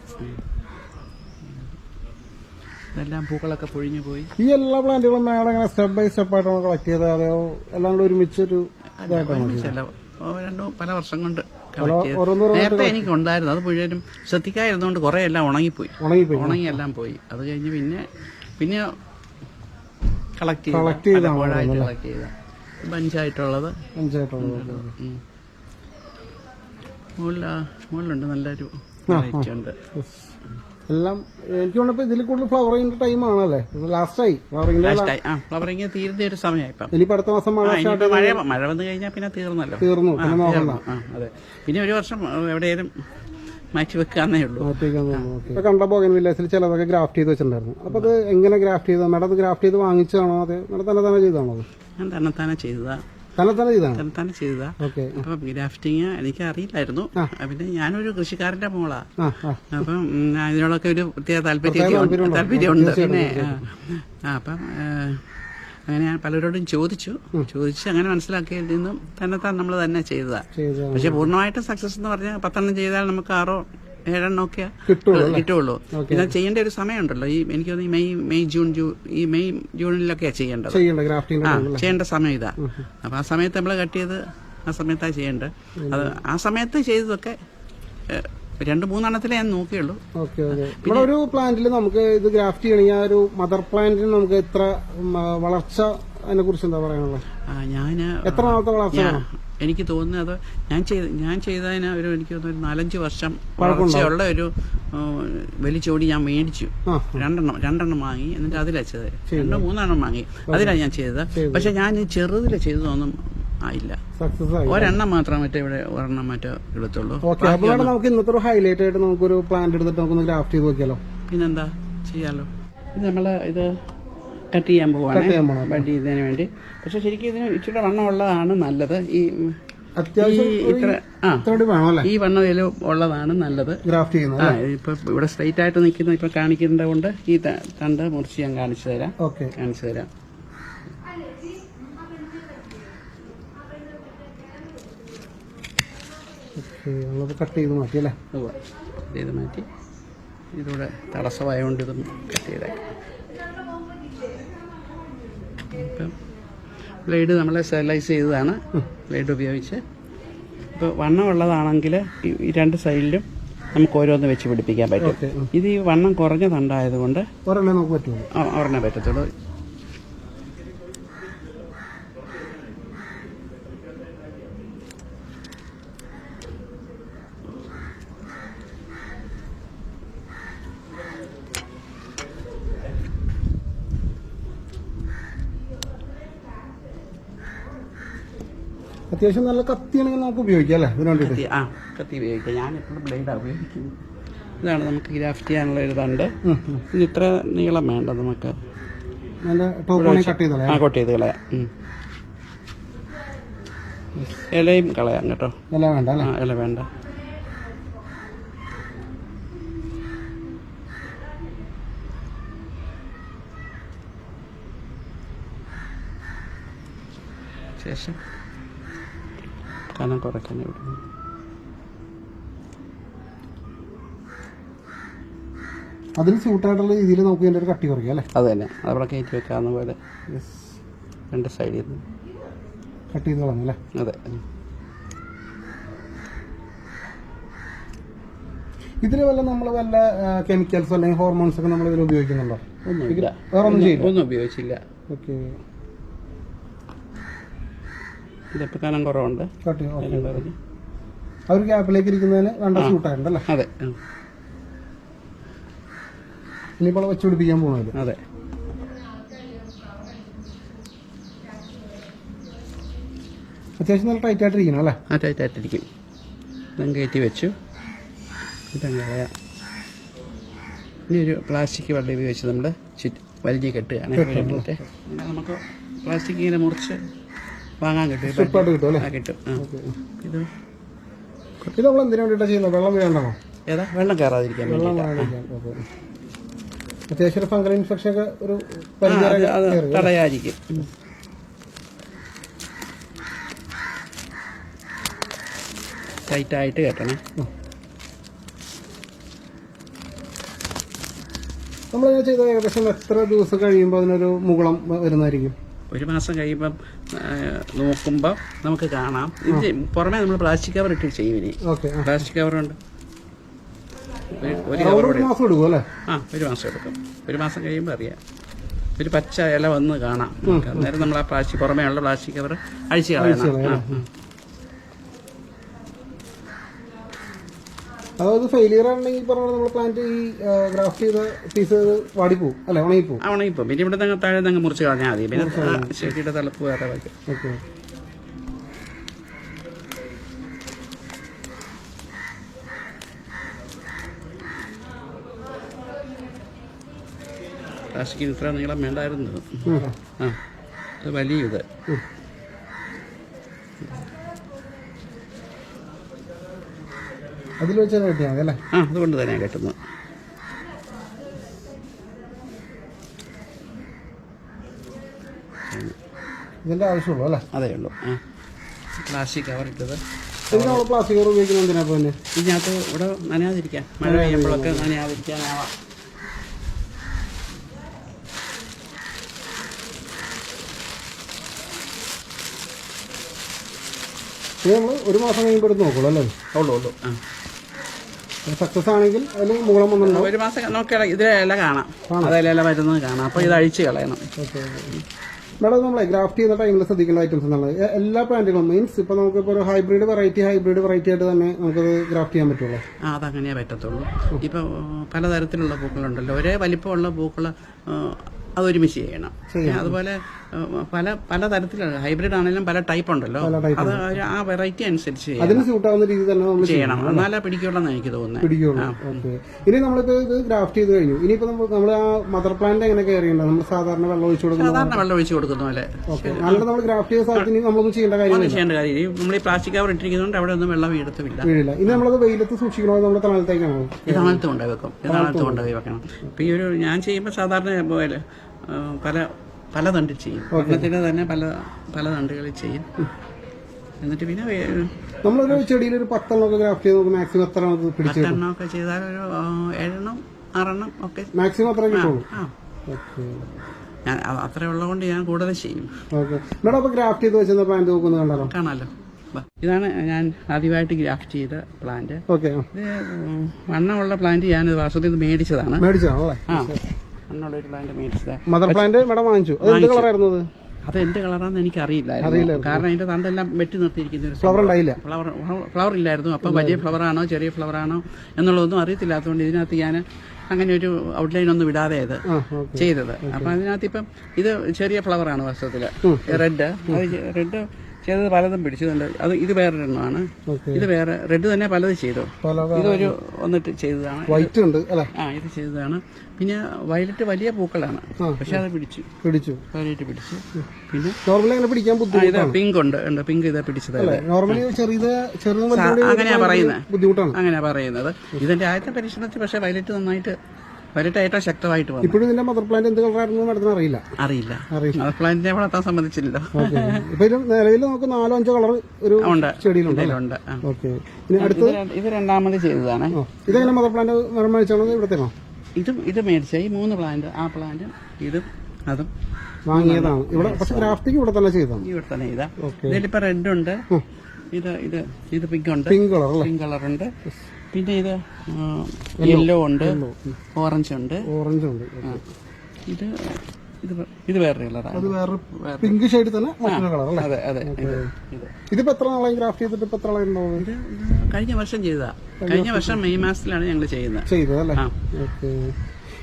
എല്ലാം ഇതെല്ലാം പൂക്കളൊക്കെ പൊഴിഞ്ഞു പോയി. ഈ എല്ലാ പ്ലാന്റുകളും മേഡം ഇങ്ങനെ സ്റ്റെപ്പ് ബൈ സ്റ്റെപ്പ് ആയിട്ടാണ് കളക്ട് ചെയ്തത്. അതോ എല്ലാം കൂടെ ഒരുമിച്ചൊരു ചില ഓ, രണ്ടോ പല വർഷം കൊണ്ട്. നേരത്തെ എനിക്ക് ഉണ്ടായിരുന്നു അത് മുഴുവനും ശ്രദ്ധിക്കാതിരുന്നോണ്ട് കുറെ എല്ലാം ഉണങ്ങിപ്പോയി ഉണങ്ങി എല്ലാം പോയി. അത് കഴിഞ്ഞ് പിന്നെ പിന്നെ കളക്ട് ചെയ്ത് കളക്ട് ചെയ്ത ബഞ്ചായിട്ടുള്ളത്. മുകളിലുണ്ട് നല്ലൊരു ഉണ്ട്. എല്ലാം എനിക്ക് തോന്നുന്നു ഇതിൽ കൂടുതൽ ഫ്ലവർ ടൈമാണല്ലേ ടൈം ആണല്ലേ ലാസ്റ്റായി ഫ്ലവറിംഗ് ഫ്ലവറിംഗ് തീരുന്ന ഒരു സമയമായി ഇനി ഇനിയിപ്പോ അടുത്ത മാസം മഴ മഴ മഴ വന്നു കഴിഞ്ഞാൽ പിന്നെ തീർന്നല്ലോ. തീർന്നു പിന്നെ നോക്കണം അതെ. പിന്നെ ഒരു വർഷം എവിടെയും മാറ്റി വെക്കാന്നേ ഉള്ളൂ. ഇപ്പൊ കണ്ട വില്ലേജിൽ ചിലതൊക്കെ ഗ്രാഫ്റ്റ് ചെയ്ത് വെച്ചിട്ടുണ്ടായിരുന്നു. അപ്പൊ അത് എങ്ങനെ ഗ്രാഫ്റ്റ് ചെയ്തോ മേഡം അത് ഗ്രാഫ്റ്റ് ചെയ്ത് വാങ്ങിച്ചതാണോ? അതെ മേഡം തന്നെ തന്നെ ചെയ്താണോ അത്? ഞാൻ തന്നെ തന്നെ ചെയ്തതാ. തന്നെ ചെയ്താണ് ചെയ്തതാ. അപ്പൊ ഗ്രാഫ്റ്റിങ് എനിക്ക് അറിയില്ലായിരുന്നു പിന്നെ ഞാനൊരു കൃഷിക്കാരന്റെ മോളാ. അപ്പം അതിനോടൊക്കെ ഒരു പ്രത്യേക താല്പര്യം താല്പര്യമുണ്ട്. പിന്നെ അപ്പം അങ്ങനെ ഞാൻ പലരോടും ചോദിച്ചു. ചോദിച്ച് അങ്ങനെ മനസ്സിലാക്കിയതിൽ നിന്നും തന്നെ താൻ നമ്മൾ തന്നെ ചെയ്തതാ. പക്ഷെ പൂർണമായിട്ടും സക്സസ് എന്ന് പറഞ്ഞാൽ പത്തെണ്ണം ചെയ്താൽ നമുക്ക് ആറോ ഏഴെണ്ണം ഒക്കെ കിട്ടുള്ളൂ പിന്നെ ചെയ്യേണ്ട ഒരു സമയമുണ്ടല്ലോ. ഈ എനിക്ക് തോന്നുന്നു മെയ് മെയ് ജൂൺ ജൂ ഈ മെയ് ജൂണിലൊക്കെയാ ചെയ്യേണ്ടത്. ആ ചെയ്യേണ്ട സമയം ഇതാ. അപ്പൊ ആ സമയത്ത് നമ്മൾ കട്ട് ചെയ്ത് ആ സമയത്താ ചെയ്യേണ്ടത്. അത് ആ സമയത്ത് ചെയ്തതൊക്കെ രണ്ട് മൂന്നെണ്ണത്തിലേ ഞാൻ നോക്കിയുള്ളൂ. ഇവിടെ ഒരു പ്ലാന്റിൽ നമുക്ക് ഇത് ഗ്രാഫ്റ്റ് ചെയ്യണമെങ്കിൽ ആ ഒരു മദർ പ്ലാന്റിന് നമുക്ക് എത്ര വളർച്ച അതിനെ കുറിച്ച് എന്താ പറയാനുള്ളത്? ഞാൻ എത്ര നാളത്തെ വളർച്ച എനിക്ക് തോന്നുന്നത് ഞാൻ ചെയ്ത ഞാൻ ചെയ്തതിന് ഒരു എനിക്ക് തോന്നുന്നു ഒരു നാലഞ്ച് വർഷം വളർച്ചയുള്ള ഒരു വലിച്ചോടി ഞാൻ മേടിച്ചു. രണ്ടെണ്ണം രണ്ടെണ്ണം വാങ്ങി എന്നിട്ട് അതിലാ ചെയ്തത്. രണ്ടോ മൂന്നെണ്ണം വാങ്ങി. അതിലാണ് ഞാൻ ചെയ്തത്. പക്ഷെ ഞാൻ ചെറുതിൽ ചെയ്തതൊന്നും ആയില്ല. ഒരെണ്ണം മാത്രം മറ്റേ ഇവിടെ ഒരെണ്ണം മറ്റേ എടുത്തുള്ളൂ. നമുക്ക് ഇന്നത്തെ ഒരു ഹൈലൈറ്റ് ആയിട്ട് നമുക്കൊരു പ്ലാന്റ് എടുത്തിട്ട് നമുക്ക് ഗ്രാഫ്റ്റ് ചെയ്ത് നോക്കിയാലോ? പിന്നെന്താ? ചെയ്യാലോ. ഇത് നമ്മൾ ഇത് കട്ട് ചെയ്യാൻ പോവാണ്. ചെയ്യാൻ ചെയ്തതിന് വണ്ടി. പക്ഷെ ശരിക്കും ഇതിന് ഇച്ചിരി വണ്ണം ഉള്ളതാണ് നല്ലത്. ഈ ഈ വണ്ണ വില ഉള്ളതാണ് നല്ലത്. ഗ്രാഫ്റ്റ് ചെയ്യുന്നത് ആ ഇപ്പൊ ഇവിടെ സ്ട്രൈറ്റ് ആയിട്ട് നിൽക്കുന്ന ഇപ്പൊ കാണിക്കുന്നത് കൊണ്ട് ഈ തണ്ട് മുറിച്ച് ഞാൻ കാണിച്ചു തരാം. ഓക്കെ. കാണിച്ചു തരാം. കട്ട് ചെയ്ത് മാറ്റി അല്ലേ? ചെയ്ത് മാറ്റി. ഇതിലൂടെ തടസ്സമായതുകൊണ്ട് ഇതും കട്ട് ചെയ്തേക്കാം. ഇപ്പം ബ്ലേഡ് നമ്മൾ സ്റ്റെറിലൈസ് ചെയ്തതാണ്. ബ്ലേഡ് ഉപയോഗിച്ച്. ഇപ്പോൾ വണ്ണമുള്ളതാണെങ്കിൽ ഈ ഈ രണ്ട് സൈഡിലും നമുക്ക് ഓരോന്ന് വെച്ച് പിടിപ്പിക്കാൻ പറ്റും. ഇത് ഈ വണ്ണം കുറഞ്ഞ തണ്ടായതുകൊണ്ട് ഒരെണ്ണേ നമുക്ക് പറ്റുള്ളൂ. ഒരെണ്ണേ പറ്റത്തുള്ളൂ. അത്യാവശ്യം നല്ല കത്തിയാണെങ്കിൽ നമുക്ക് ഉപയോഗിക്കാം അല്ലേ? ഇതിന് വേണ്ടിയിട്ട്. ആ കത്തി ഉപയോഗിക്കാം. ഞാൻ എപ്പോഴും ബ്ലേഡാണ് ഉപയോഗിക്കുന്നത്. ഇതാണ് നമുക്ക് ഗ്രാഫ്റ്റ് ചെയ്യാനുള്ള ഒരു തണ്ട്. ഉം, ഉം. ഇനി ഇത്ര നീളം വേണ്ട നമുക്ക്. നല്ല ടോപ്പ് കട്ട് ചെയ്തോളാം. ആ കട്ട് ചെയ്ത് കളയാം. ഇലയും കളയാം കേട്ടോ. ഇല വേണ്ട ആ ഇല വേണ്ട. ശേഷം കനം കുറയ്ക്കാൻ ഇവിടെ. അതിന് സ്യൂട്ടായിട്ടുള്ള രീതിയിൽ നമുക്ക് എന്റെ ഒരു കട്ടി കുറയ്ക്കാം അല്ലേ? അത് തന്നെ. അതവിടെ കയറ്റി വെക്കാവുന്ന പോലെ. രണ്ട് സൈഡിൽ നിന്ന്. കട്ട് ചെയ്ത് കളഞ്ഞു അല്ലേ അതെ. ഇതിൽ വല്ല നമ്മൾ വല്ല കെമിക്കൽസ് അല്ലെങ്കിൽ ഹോർമോൺസ് ഒക്കെ നമ്മൾ ഇതിൽ ഉപയോഗിക്കുന്നുണ്ടോ? ഒന്നും ചെയ്യില്ല. ഒന്നും ഉപയോഗിച്ചില്ല. ഓക്കെ ഇതിപ്പോൾ കനം കുറവുണ്ട് ഒരു ഗ്യാപ്പിലേക്ക് ഇരിക്കുന്നതിന് വേണ്ട അല്ലേ? അതെ. ഇനിയിപ്പോൾ വെച്ച് പിടിപ്പിക്കാൻ പോകുന്നത് അതെ. അത്യാവശ്യം നല്ല ടൈറ്റ് ആയിട്ടിരിക്കണം അല്ലേ? ആ ടൈറ്റായിട്ടിരിക്കും ഇതും കയറ്റി വെച്ചു. ഇതങ്ങ് കളയാം. ഇനി ഒരു പ്ലാസ്റ്റിക് വള്ളി ഉപയോഗിച്ച് നമ്മൾ ചുറ്റ് വലിഞ്ഞ് കെട്ടുകയാണ്. നമുക്ക് പ്ലാസ്റ്റിക് ഇങ്ങനെ മുറിച്ച് വാങ്ങാൻ കിട്ടും. സ്ട്രിപ്പായിട്ട് കിട്ടും അല്ലേ? ആ കിട്ടും. ആ. ഇത് ഇത് നമ്മൾ എന്തിനു വേണ്ടിയിട്ടാണ് ചെയ്യുന്നത്? വെള്ളം വീഴണ്ടോ ഏതാ? വെള്ളം കയറാതിരിക്കാൻ വെള്ളം വേണ്ടിയിട്ടാണ് വേണ്ടിയിട്ടാണ്. ഓക്കേ. അത്യാവശ്യം ഒരു ഫംഗൽ ഇൻഫെക്ഷൻ ഒക്കെ ഒരു ആ, പരിധി അത് വരെ അത് കയറും. തടയാതിരിക്കും. ഉം. ടൈറ്റായിട്ട് കെട്ടണം. നമ്മളിങ്ങനെ ചെയ്ത ഏകദേശം എത്ര ദിവസം കഴിയുമ്പോൾ അതിനൊരു മുകളം വരുന്നതായിരിക്കും? ഒരു മാസം കഴിയുമ്പം നോക്കുമ്പോൾ നമുക്ക് കാണാം. ഇത് പുറമേ നമ്മൾ പ്ലാസ്റ്റിക് കവർ ഇട്ട് ചെയ്യും ഇനി പ്ലാസ്റ്റിക് കവറുണ്ട്. ഒരു- അല്ലേ? ആ ഒരു മാസം എടുക്കും. ഒരു മാസം കഴിയുമ്പോൾ അറിയാം. ഒരു പച്ച ഇല വന്ന് കാണാം. അന്നേരം നമ്മൾ ആ പ്ലാസ്റ്റിക് പുറമേ ഉള്ള പ്ലാസ്റ്റിക് കവർ അഴിച്ചു കളയണം ആ, ആ. അതായത് ഫെയിലിയർ ആണെങ്കിൽ പറഞ്ഞാൽ നമ്മൾ പ്ലാന്റ് ഈ ഗ്രാഫ്റ്റ് ചെയ്ത പീസ് വാടിപ്പോവും അല്ലെ? ഉണങ്ങിപ്പോവും. ആ ഉണങ്ങിപ്പോ പിന്നെ ഇവിടെ തന്നെ താഴെ തന്നെ മുറിച്ച് കളഞ്ഞാൽ മതി. പിന്നെ ചെടിയുടെ തളപ്പ് വേറെ വയ്ക്കും. ഓക്കെ. പ്ലാസ്റ്റിക്കിന് ഇത്ര നീളം വേണ്ടായിരുന്നു. ആ അത് വലിയ ഇത്. അതിൽ വെച്ചാൽ കിട്ടിയാൽ മതി അല്ലേ? ആ അതുകൊണ്ട് തന്നെയാണ് കെട്ടുന്നത്. ഇതിന്റെ ആവശ്യമുള്ളൂ അല്ലേ? അതേ ഉള്ളൂ. ആ. പ്ലാസ്റ്റിക് കവർ ഇട്ടത്. ഇത് നമ്മൾ പ്ലാസ്റ്റിക് കവർ ഉപയോഗിക്കുന്നത് എന്തിനാ പിന്നെ ഇതിനകത്ത് ഇവിടെ നനയാതിരിക്കാൻ മഴ പെയ്യുമ്പോഴൊക്കെ നനയാതിരിക്കാനാവാം. ഇത് നമ്മൾ ഒരു മാസം കഴിയുമ്പോൾ എടുത്ത് നോക്കുള്ളൂ അല്ലേ? ഉള്ളൂ ഉള്ളൂ. ആ. സക്സസ് ആണെങ്കിൽ അതിൽ മൂളം വന്നിട്ടുണ്ടാവും. ഒരു മാസം നമുക്ക് ഇതിലെല്ലാം കാണാം. അതിലെല്ലാം വരുന്നത് കാണാം. അപ്പോൾ ഇത് അഴിച്ച് കളയണം. മേഡം നമ്മളെ ഗ്രാഫ്റ്റ് ചെയ്യുന്ന ടൈമിൽ ശ്രദ്ധിക്കേണ്ട ഐറ്റംസ് എന്താണ് എല്ലാ പ്ലാന്റുകളും മീൻസ് ഇപ്പൊ നമുക്ക് ഒരു ഹൈബ്രിഡ് വെറൈറ്റി ഹൈബ്രിഡ് വെറൈറ്റി ആയിട്ട് തന്നെ നമുക്ക് ഗ്രാഫ്റ്റ് ചെയ്യാൻ പറ്റുള്ളൂ. ആ അതങ്ങനെയേ പറ്റത്തുള്ളൂ. ഇപ്പൊ പലതരത്തിലുള്ള പൂക്കളുണ്ടല്ലോ. ഒരേ വലിപ്പമുള്ള പൂക്കൾ അതൊരുമിച്ച് ചെയ്യണം. അതുപോലെ ആ, പല തരത്തിലുള്ള ഹൈബ്രിഡ് ആണെങ്കിലും പല ടൈപ്പ് ഉണ്ടല്ലോ. അത് ആ വെറൈറ്റി അനുസരിച്ച്. അതിന് സ്യൂട്ട് ആവുന്ന രീതി തന്നെ നമ്മൾ ചെയ്യണം. എന്നാലേ പിടിക്കുള്ളൂ. എനിക്ക് തോന്നുന്നത് ഇനി നമ്മളിപ്പോ ഇത് ഗ്രാഫ്റ്റ് ചെയ്ത് കഴിഞ്ഞു. ഇനിയിപ്പോ നമ്മൾ ആ മദർ പ്ലാന്റ് എങ്ങനെ നമ്മൾ സാധാരണ വെള്ളം ഒഴിച്ചു കൊടുക്കുന്നത് സാധാരണ വെള്ളം ഒഴിച്ച് കൊടുക്കുന്ന പോലെ. നമ്മൾ ഗ്രാഫ്റ്റ് ചെയ്ത സ്ഥലത്തിന് നമ്മളൊന്നും ചെയ്യേണ്ട കാര്യം നമ്മൾ ഈ പ്ലാസ്റ്റിക് കവർ ഇട്ടിരിക്കുന്നതുകൊണ്ട് അവിടെ ഒന്നും വെള്ളം വീഴത്തുമില്ല. വീഴില്ല. ഇനി നമ്മളത് വെയിലത്ത് സൂക്ഷിക്കണോ? നമ്മുടെ തണലത്തേക്കാണോ? തണലത്ത് കൊണ്ടുപോയി വെക്കും ഇതാണത്ത് കൊണ്ടുപോയി വെക്കണം. ഇപ്പൊ ഈ ഒരു ഞാൻ ചെയ്യുമ്പോൾ സാധാരണ പോലെ പല പല തണ്ട് ചെയ്യും. ഒരെണ്ണത്തിന് തന്നെ പല പല തണ്ടുകളിൽ ചെയ്യും. എന്നിട്ട് പിന്നെ നമ്മളൊരു ചെടിയിൽ ഒരു പത്തെണ്ണമൊക്കെ ഗ്രാഫ്റ്റ് ചെയ്ത് മാക്സിമം എത്ര പിടിച്ച് പത്തെണ്ണം ഒക്കെ ചെയ്താൽ ഒരു ഏഴെണ്ണം ആറെണ്ണം ഒക്കെ. മാക്സിമം അത്ര കിട്ടുള്ളൂ? ഞാൻ അത്ര ഉള്ളതുകൊണ്ട് ഞാൻ കൂടുതൽ ചെയ്യും. മേഡം അപ്പൊ ഗ്രാഫ്റ്റ് ചെയ്ത് വെച്ചിരുന്ന പ്ലാന്റ് നോക്കുന്നത് കണ്ടാലോ? കാണാമല്ലോ ഇതാണ് ഞാൻ ആദ്യമായിട്ട് ഗ്രാഫ്റ്റ് ചെയ്ത പ്ലാന്റ് ഇത് വണ്ണമുള്ള പ്ലാന്റ് ഞാൻ വാസ്തവത്തിൽ ഇത് മേടിച്ചതാണ്. മേടിച്ചാണല്ലേ ആ. പ്ലാന്റ് മദർ പ്ലാന്റ് മേഡം വാങ്ങിച്ചു. അത് എന്ത് കളറായിരുന്നു അത്? അത് എന്ത് കളറാന്ന് എനിക്ക് അറിയില്ലായിരുന്നു. കാരണം അതിന്റെ തണ്ടെല്ലാം വെട്ടി നിർത്തിയിരിക്കുന്ന ഒരു ഫ്ലവർ ഉണ്ടായില്ല. ഫ്ലവർ ഫ്ലവർ ഇല്ലായിരുന്നു. അപ്പം വലിയ ഫ്ലവർ ആണോ ചെറിയ ഫ്ലവർ ആണോ എന്നുള്ളതൊന്നും അറിയത്തില്ലാത്തതുകൊണ്ട് ഇതിനകത്ത് ഞാൻ അങ്ങനെ ഒരു ഔട്ട്ലൈൻ ഒന്നും വിടാതെ അത് ചെയ്തത്. അപ്പം അതിനകത്ത് ഇപ്പം ഇത് ചെറിയ ഫ്ലവറാണ് ആണ് വസ്തുത്തിൽ റെഡ് റെഡ് ചെയ്തത് പലതും പിടിച്ചിട്ടുണ്ട് അത് ഇത് വേറെ എണ്ണമാണ്. ഇത് വേറെ റെഡ് തന്നെ പലത് ചെയ്തു. ഇതൊരു വന്നിട്ട് ചെയ്തതാണ്. വൈറ്റ് ഉണ്ട് ആ ഇത് ചെയ്തതാണ്. പിന്നെ വയലറ്റ് വലിയ പൂക്കളാണ്. പക്ഷെ അത് പിടിച്ചു. പിടിച്ചു. വയലറ്റ് പിടിച്ചു. പിന്നെ നോർമലി അങ്ങനെ പിടിക്കാൻ ബുദ്ധിമുട്ടാണ്. പിങ്ക് ഉണ്ട്. ഉണ്ട് പിങ്ക് ഇതാ പിടിച്ചത് നോർമലി ചെറിയ ചെറുതും അങ്ങനെയാ പറയുന്നത് ബുദ്ധിമുട്ടാണ്. അങ്ങനെയാ പറയുന്നത്. ഇതിന്റെ ആദ്യത്തെ പരീക്ഷണത്തിൽ പക്ഷെ വയലറ്റ് നന്നായിട്ട് വയലറ്റ് ഏറ്റവും ശക്തമായിട്ട് വന്നു. ഇപ്പോഴും ഇതിന്റെ മദർ പ്ലാന്റ് എന്ത് കളറായിരുന്നു നടത്തുന്ന അറിയില്ല. അറിയില്ല. മദർ പ്ലാന്റിനെ വളർത്താൻ ഇതിൽ നിലവിൽ നമുക്ക് നാലോ അഞ്ചോ കളർ ഒരു ചെടിയിലുണ്ട് ഇത് രണ്ടാമത് ചെയ്തതാണ്. ഇതെങ്ങനെ മദർ പ്ലാന്റ് നിർമ്മാണിച്ചാണോ ഇവിടത്തേനോ ഇതും ഇത് മേടിച്ച. ഈ മൂന്ന് പ്ലാന്റ് ആ പ്ലാന്റ് ഇതും അതും വാങ്ങിയതാണ്. ഇവിടെ പക്ഷെ ഗ്രാഫ്റ്റിംഗ് ഇവിടെ തന്നെ ചെയ്താൽ ഇവിടെ തന്നെ ഓക്കെ ഇതിലിപ്പോ റെഡ് ഉണ്ട്. ഇത് ഇത് ഇത് പിങ്ക് ഉണ്ട്. പിങ്ക് കളർ പിങ്ക് കളർ ഉണ്ട്. പിന്നെ ഇത് യെല്ലോ ഉണ്ട് ഓറഞ്ച് ഉണ്ട്. ഓറഞ്ച് ഉണ്ട്. ഇത് ഇത് വേറെ ഇത് വേറൊരു കളറാണ് അത് വേറെ പിങ്ക് ഷെയ്ഡ് തന്നെ മറ്റൊരു കളർ അല്ലേ? അതെ അതെ. ഇത് ഇത്. ഇതിപ്പോ എത്ര നാളായി ഗ്രാഫ്റ്റ് ചെയ്തിട്ട് ഇപ്പൊ എത്ര നാളായി ഇത് കഴിഞ്ഞ വർഷം ചെയ്താ കഴിഞ്ഞ വർഷം മെയ് മാസത്തിലാണ് ഞങ്ങൾ ചെയ്യുന്നത് ചെയ്തത് അല്ലേ ഓക്കെ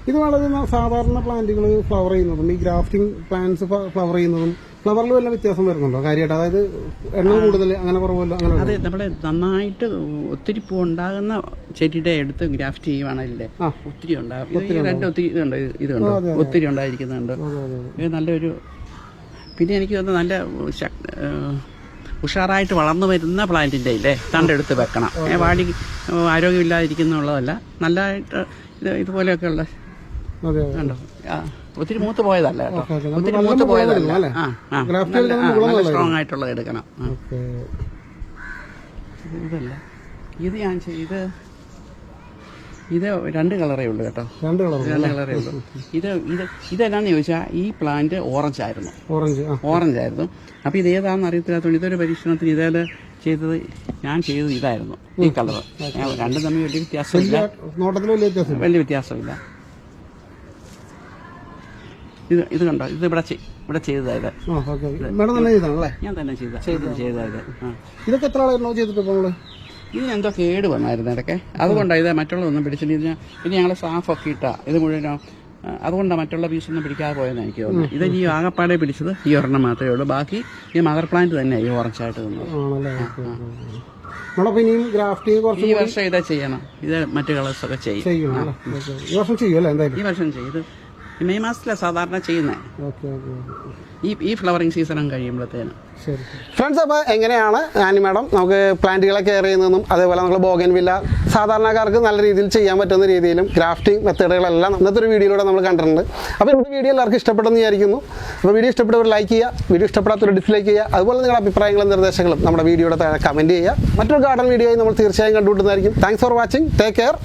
ഇത് വളരെ സാധാരണ പ്ലാന്റുകൾ ഫ്ലവർ ചെയ്യുന്നതും ഈ ഗ്രാഫ്റ്റിംഗ് പ്ലാന്റ്സ് ഫ്ലവർ ചെയ്യുന്നതും ഫ്ലവറിൽ വല്ല വ്യത്യാസം വരുന്നുണ്ടോ? കാര്യമായിട്ട്? അതായത് എണ്ണം കൂടുതൽ അങ്ങനെ കുറവല്ലോ അങ്ങനെ അതെ നമ്മുടെ നന്നായിട്ട് ഒത്തിരി പൂ ഉണ്ടാകുന്ന ചെടിയുടെ എടുത്ത് ഗ്രാഫ്റ്റ് ചെയ്യുവാണല്ലേ. ഒത്തിരി ഉണ്ടാകും രണ്ട് ഒത്തിരി ഇതുണ്ട് ഇതുണ്ട്. ഒത്തിരി ഉണ്ടായിരിക്കുന്നുണ്ട്. ഇത് നല്ലൊരു പിന്നെ എനിക്ക് തോന്നുന്നു നല്ല ഉഷാറായിട്ട് വളർന്നു വരുന്ന പ്ലാന്റിന്റെ ഇല്ലേ? തണ്ടെടുത്ത് വെക്കണം. വാടി ആരോഗ്യമില്ലാതിരിക്കുന്നുള്ളതല്ല നല്ലതായിട്ട് ഇത് ഇതുപോലെയൊക്കെ ഉള്ള ഉണ്ടോ കണ്ടോ? ആ, ഒത്തിരി മൂത്ത് പോയതല്ല കേട്ടോ. ഒത്തിരി മൂത്ത് പോയതല്ല. നല്ല. സ്ട്രോങ് ആയിട്ടുള്ളത് എടുക്കണം. ഇതല്ല. ഇത് ഞാൻ ചെയ്ത് ഇത് രണ്ട് കളറേ ഉള്ളൂ കേട്ടോ. രണ്ട് കളറേ ഉള്ളൂ. ഇത് ഇത് ഇതെന്നാന്ന് ചോദിച്ചാൽ ഈ പ്ലാന്റ് ഓറഞ്ച് ആയിരുന്നു. ഓറഞ്ച് ഓറഞ്ച് ആയിരുന്നു. അപ്പോൾ ഇത് ഏതാണെന്ന് അറിയത്തില്ലാത്തതുകൊണ്ട് ഇതൊരു പരീക്ഷണത്തിന് ഇതേ ചെയ്തത് ഞാൻ ചെയ്തത് ഇതായിരുന്നു. ഈ കളർ രണ്ടും തമ്മിൽ വലിയ വ്യത്യാസമില്ല. വലിയ വ്യത്യാസമില്ല. ഇത് ഇത് കണ്ടോ? ഇത് ഇവിടെ ഇവിടെ ചെയ്തതായത് തന്നെ ചെയ്താണല്ലേ ഞാൻ തന്നെ ചെയ്ത ചെയ്തതായത് ഇതൊക്കെ എത്ര ആളായിരുന്നോ ചെയ്തിട്ട് നമ്മൾ? ഇതിന് എന്തോ കേട് വന്നായിരുന്നു ഇടയ്ക്ക്. അതുകൊണ്ടാണ് ഇത് മറ്റുള്ളതൊന്നും പിടിച്ചില്ല. ഇതിന് പിന്നെ ഞങ്ങൾ സ്റ്റാഫൊക്കെ ഇട്ടാ. ഇത് മുഴുവനോ ആ, അതുകൊണ്ടാണ് മറ്റുള്ള പീസൊന്നും പിടിക്കാതെ പോയെന്ന് എനിക്ക് തോന്നുന്നു. ഇത് ഈ ആകപ്പാടെ പിടിച്ചത് ഈ ഒരെണ്ണം മാത്രമേ ഉള്ളൂ. ബാക്കി ഈ മദർ പ്ലാന്റ് തന്നെ ഈ ഓറഞ്ചായിട്ട് നിന്നത് ഈ വർഷം ഇതാ ചെയ്യണം. ഇത് മറ്റു കളേഴ്സൊക്കെ ചെയ്യും. ഈ വർഷം ചെയ്യും ഈ വർഷം ചെയ്ത് മെയ് മാസത്തിലാണ് സാധാരണ ചെയ്യുന്നത് ഓക്കെ ഓക്കെ ഈ ഈ ഫ്ലവറിങ് സീസണും കഴിയുമ്പോഴത്തേനും. ശരി. ഫ്രണ്ട്സ് അപ്പോൾ എങ്ങനെയാണ് ആനി മാഡം നമുക്ക് പ്ലാന്റുകളെ കെയർ ചെയ്യുന്നതും അതേപോലെ നമ്മൾ ബോഗൻ വില്ല സാധാരണക്കാർക്ക് നല്ല രീതിയിൽ ചെയ്യാൻ പറ്റുന്ന രീതിയിലും ഗ്രാഫ്റ്റിംഗ് മെത്തേഡുകളെല്ലാം ഇന്നത്തെ ഒരു വീഡിയോയിലൂടെ നമ്മൾ കണ്ടിട്ടുണ്ട്. അപ്പോൾ ഇന്നത്തെ വീഡിയോ എല്ലാവർക്കും ഇഷ്ടപ്പെട്ടെന്ന് വിചാരിക്കുന്നു. അപ്പോൾ വീഡിയോ ഇഷ്ടപ്പെട്ടവർ ലൈക്ക് ചെയ്യുക വീഡിയോ ഇഷ്ടപ്പെടാത്തവർ ഡിസ്ലൈക്ക് ചെയ്യുക അതുപോലെ നിങ്ങളുടെ അഭിപ്രായങ്ങളും നിർദ്ദേശങ്ങളും നമ്മുടെ വീഡിയോയുടെ താഴെ കമന്റ് ചെയ്യുക. മറ്റൊരു ഗാർഡൻ വീഡിയോയും നമ്മൾ തീർച്ചയായും കണ്ടുകൊണ്ടുന്നതായിരിക്കും thanks for watching take care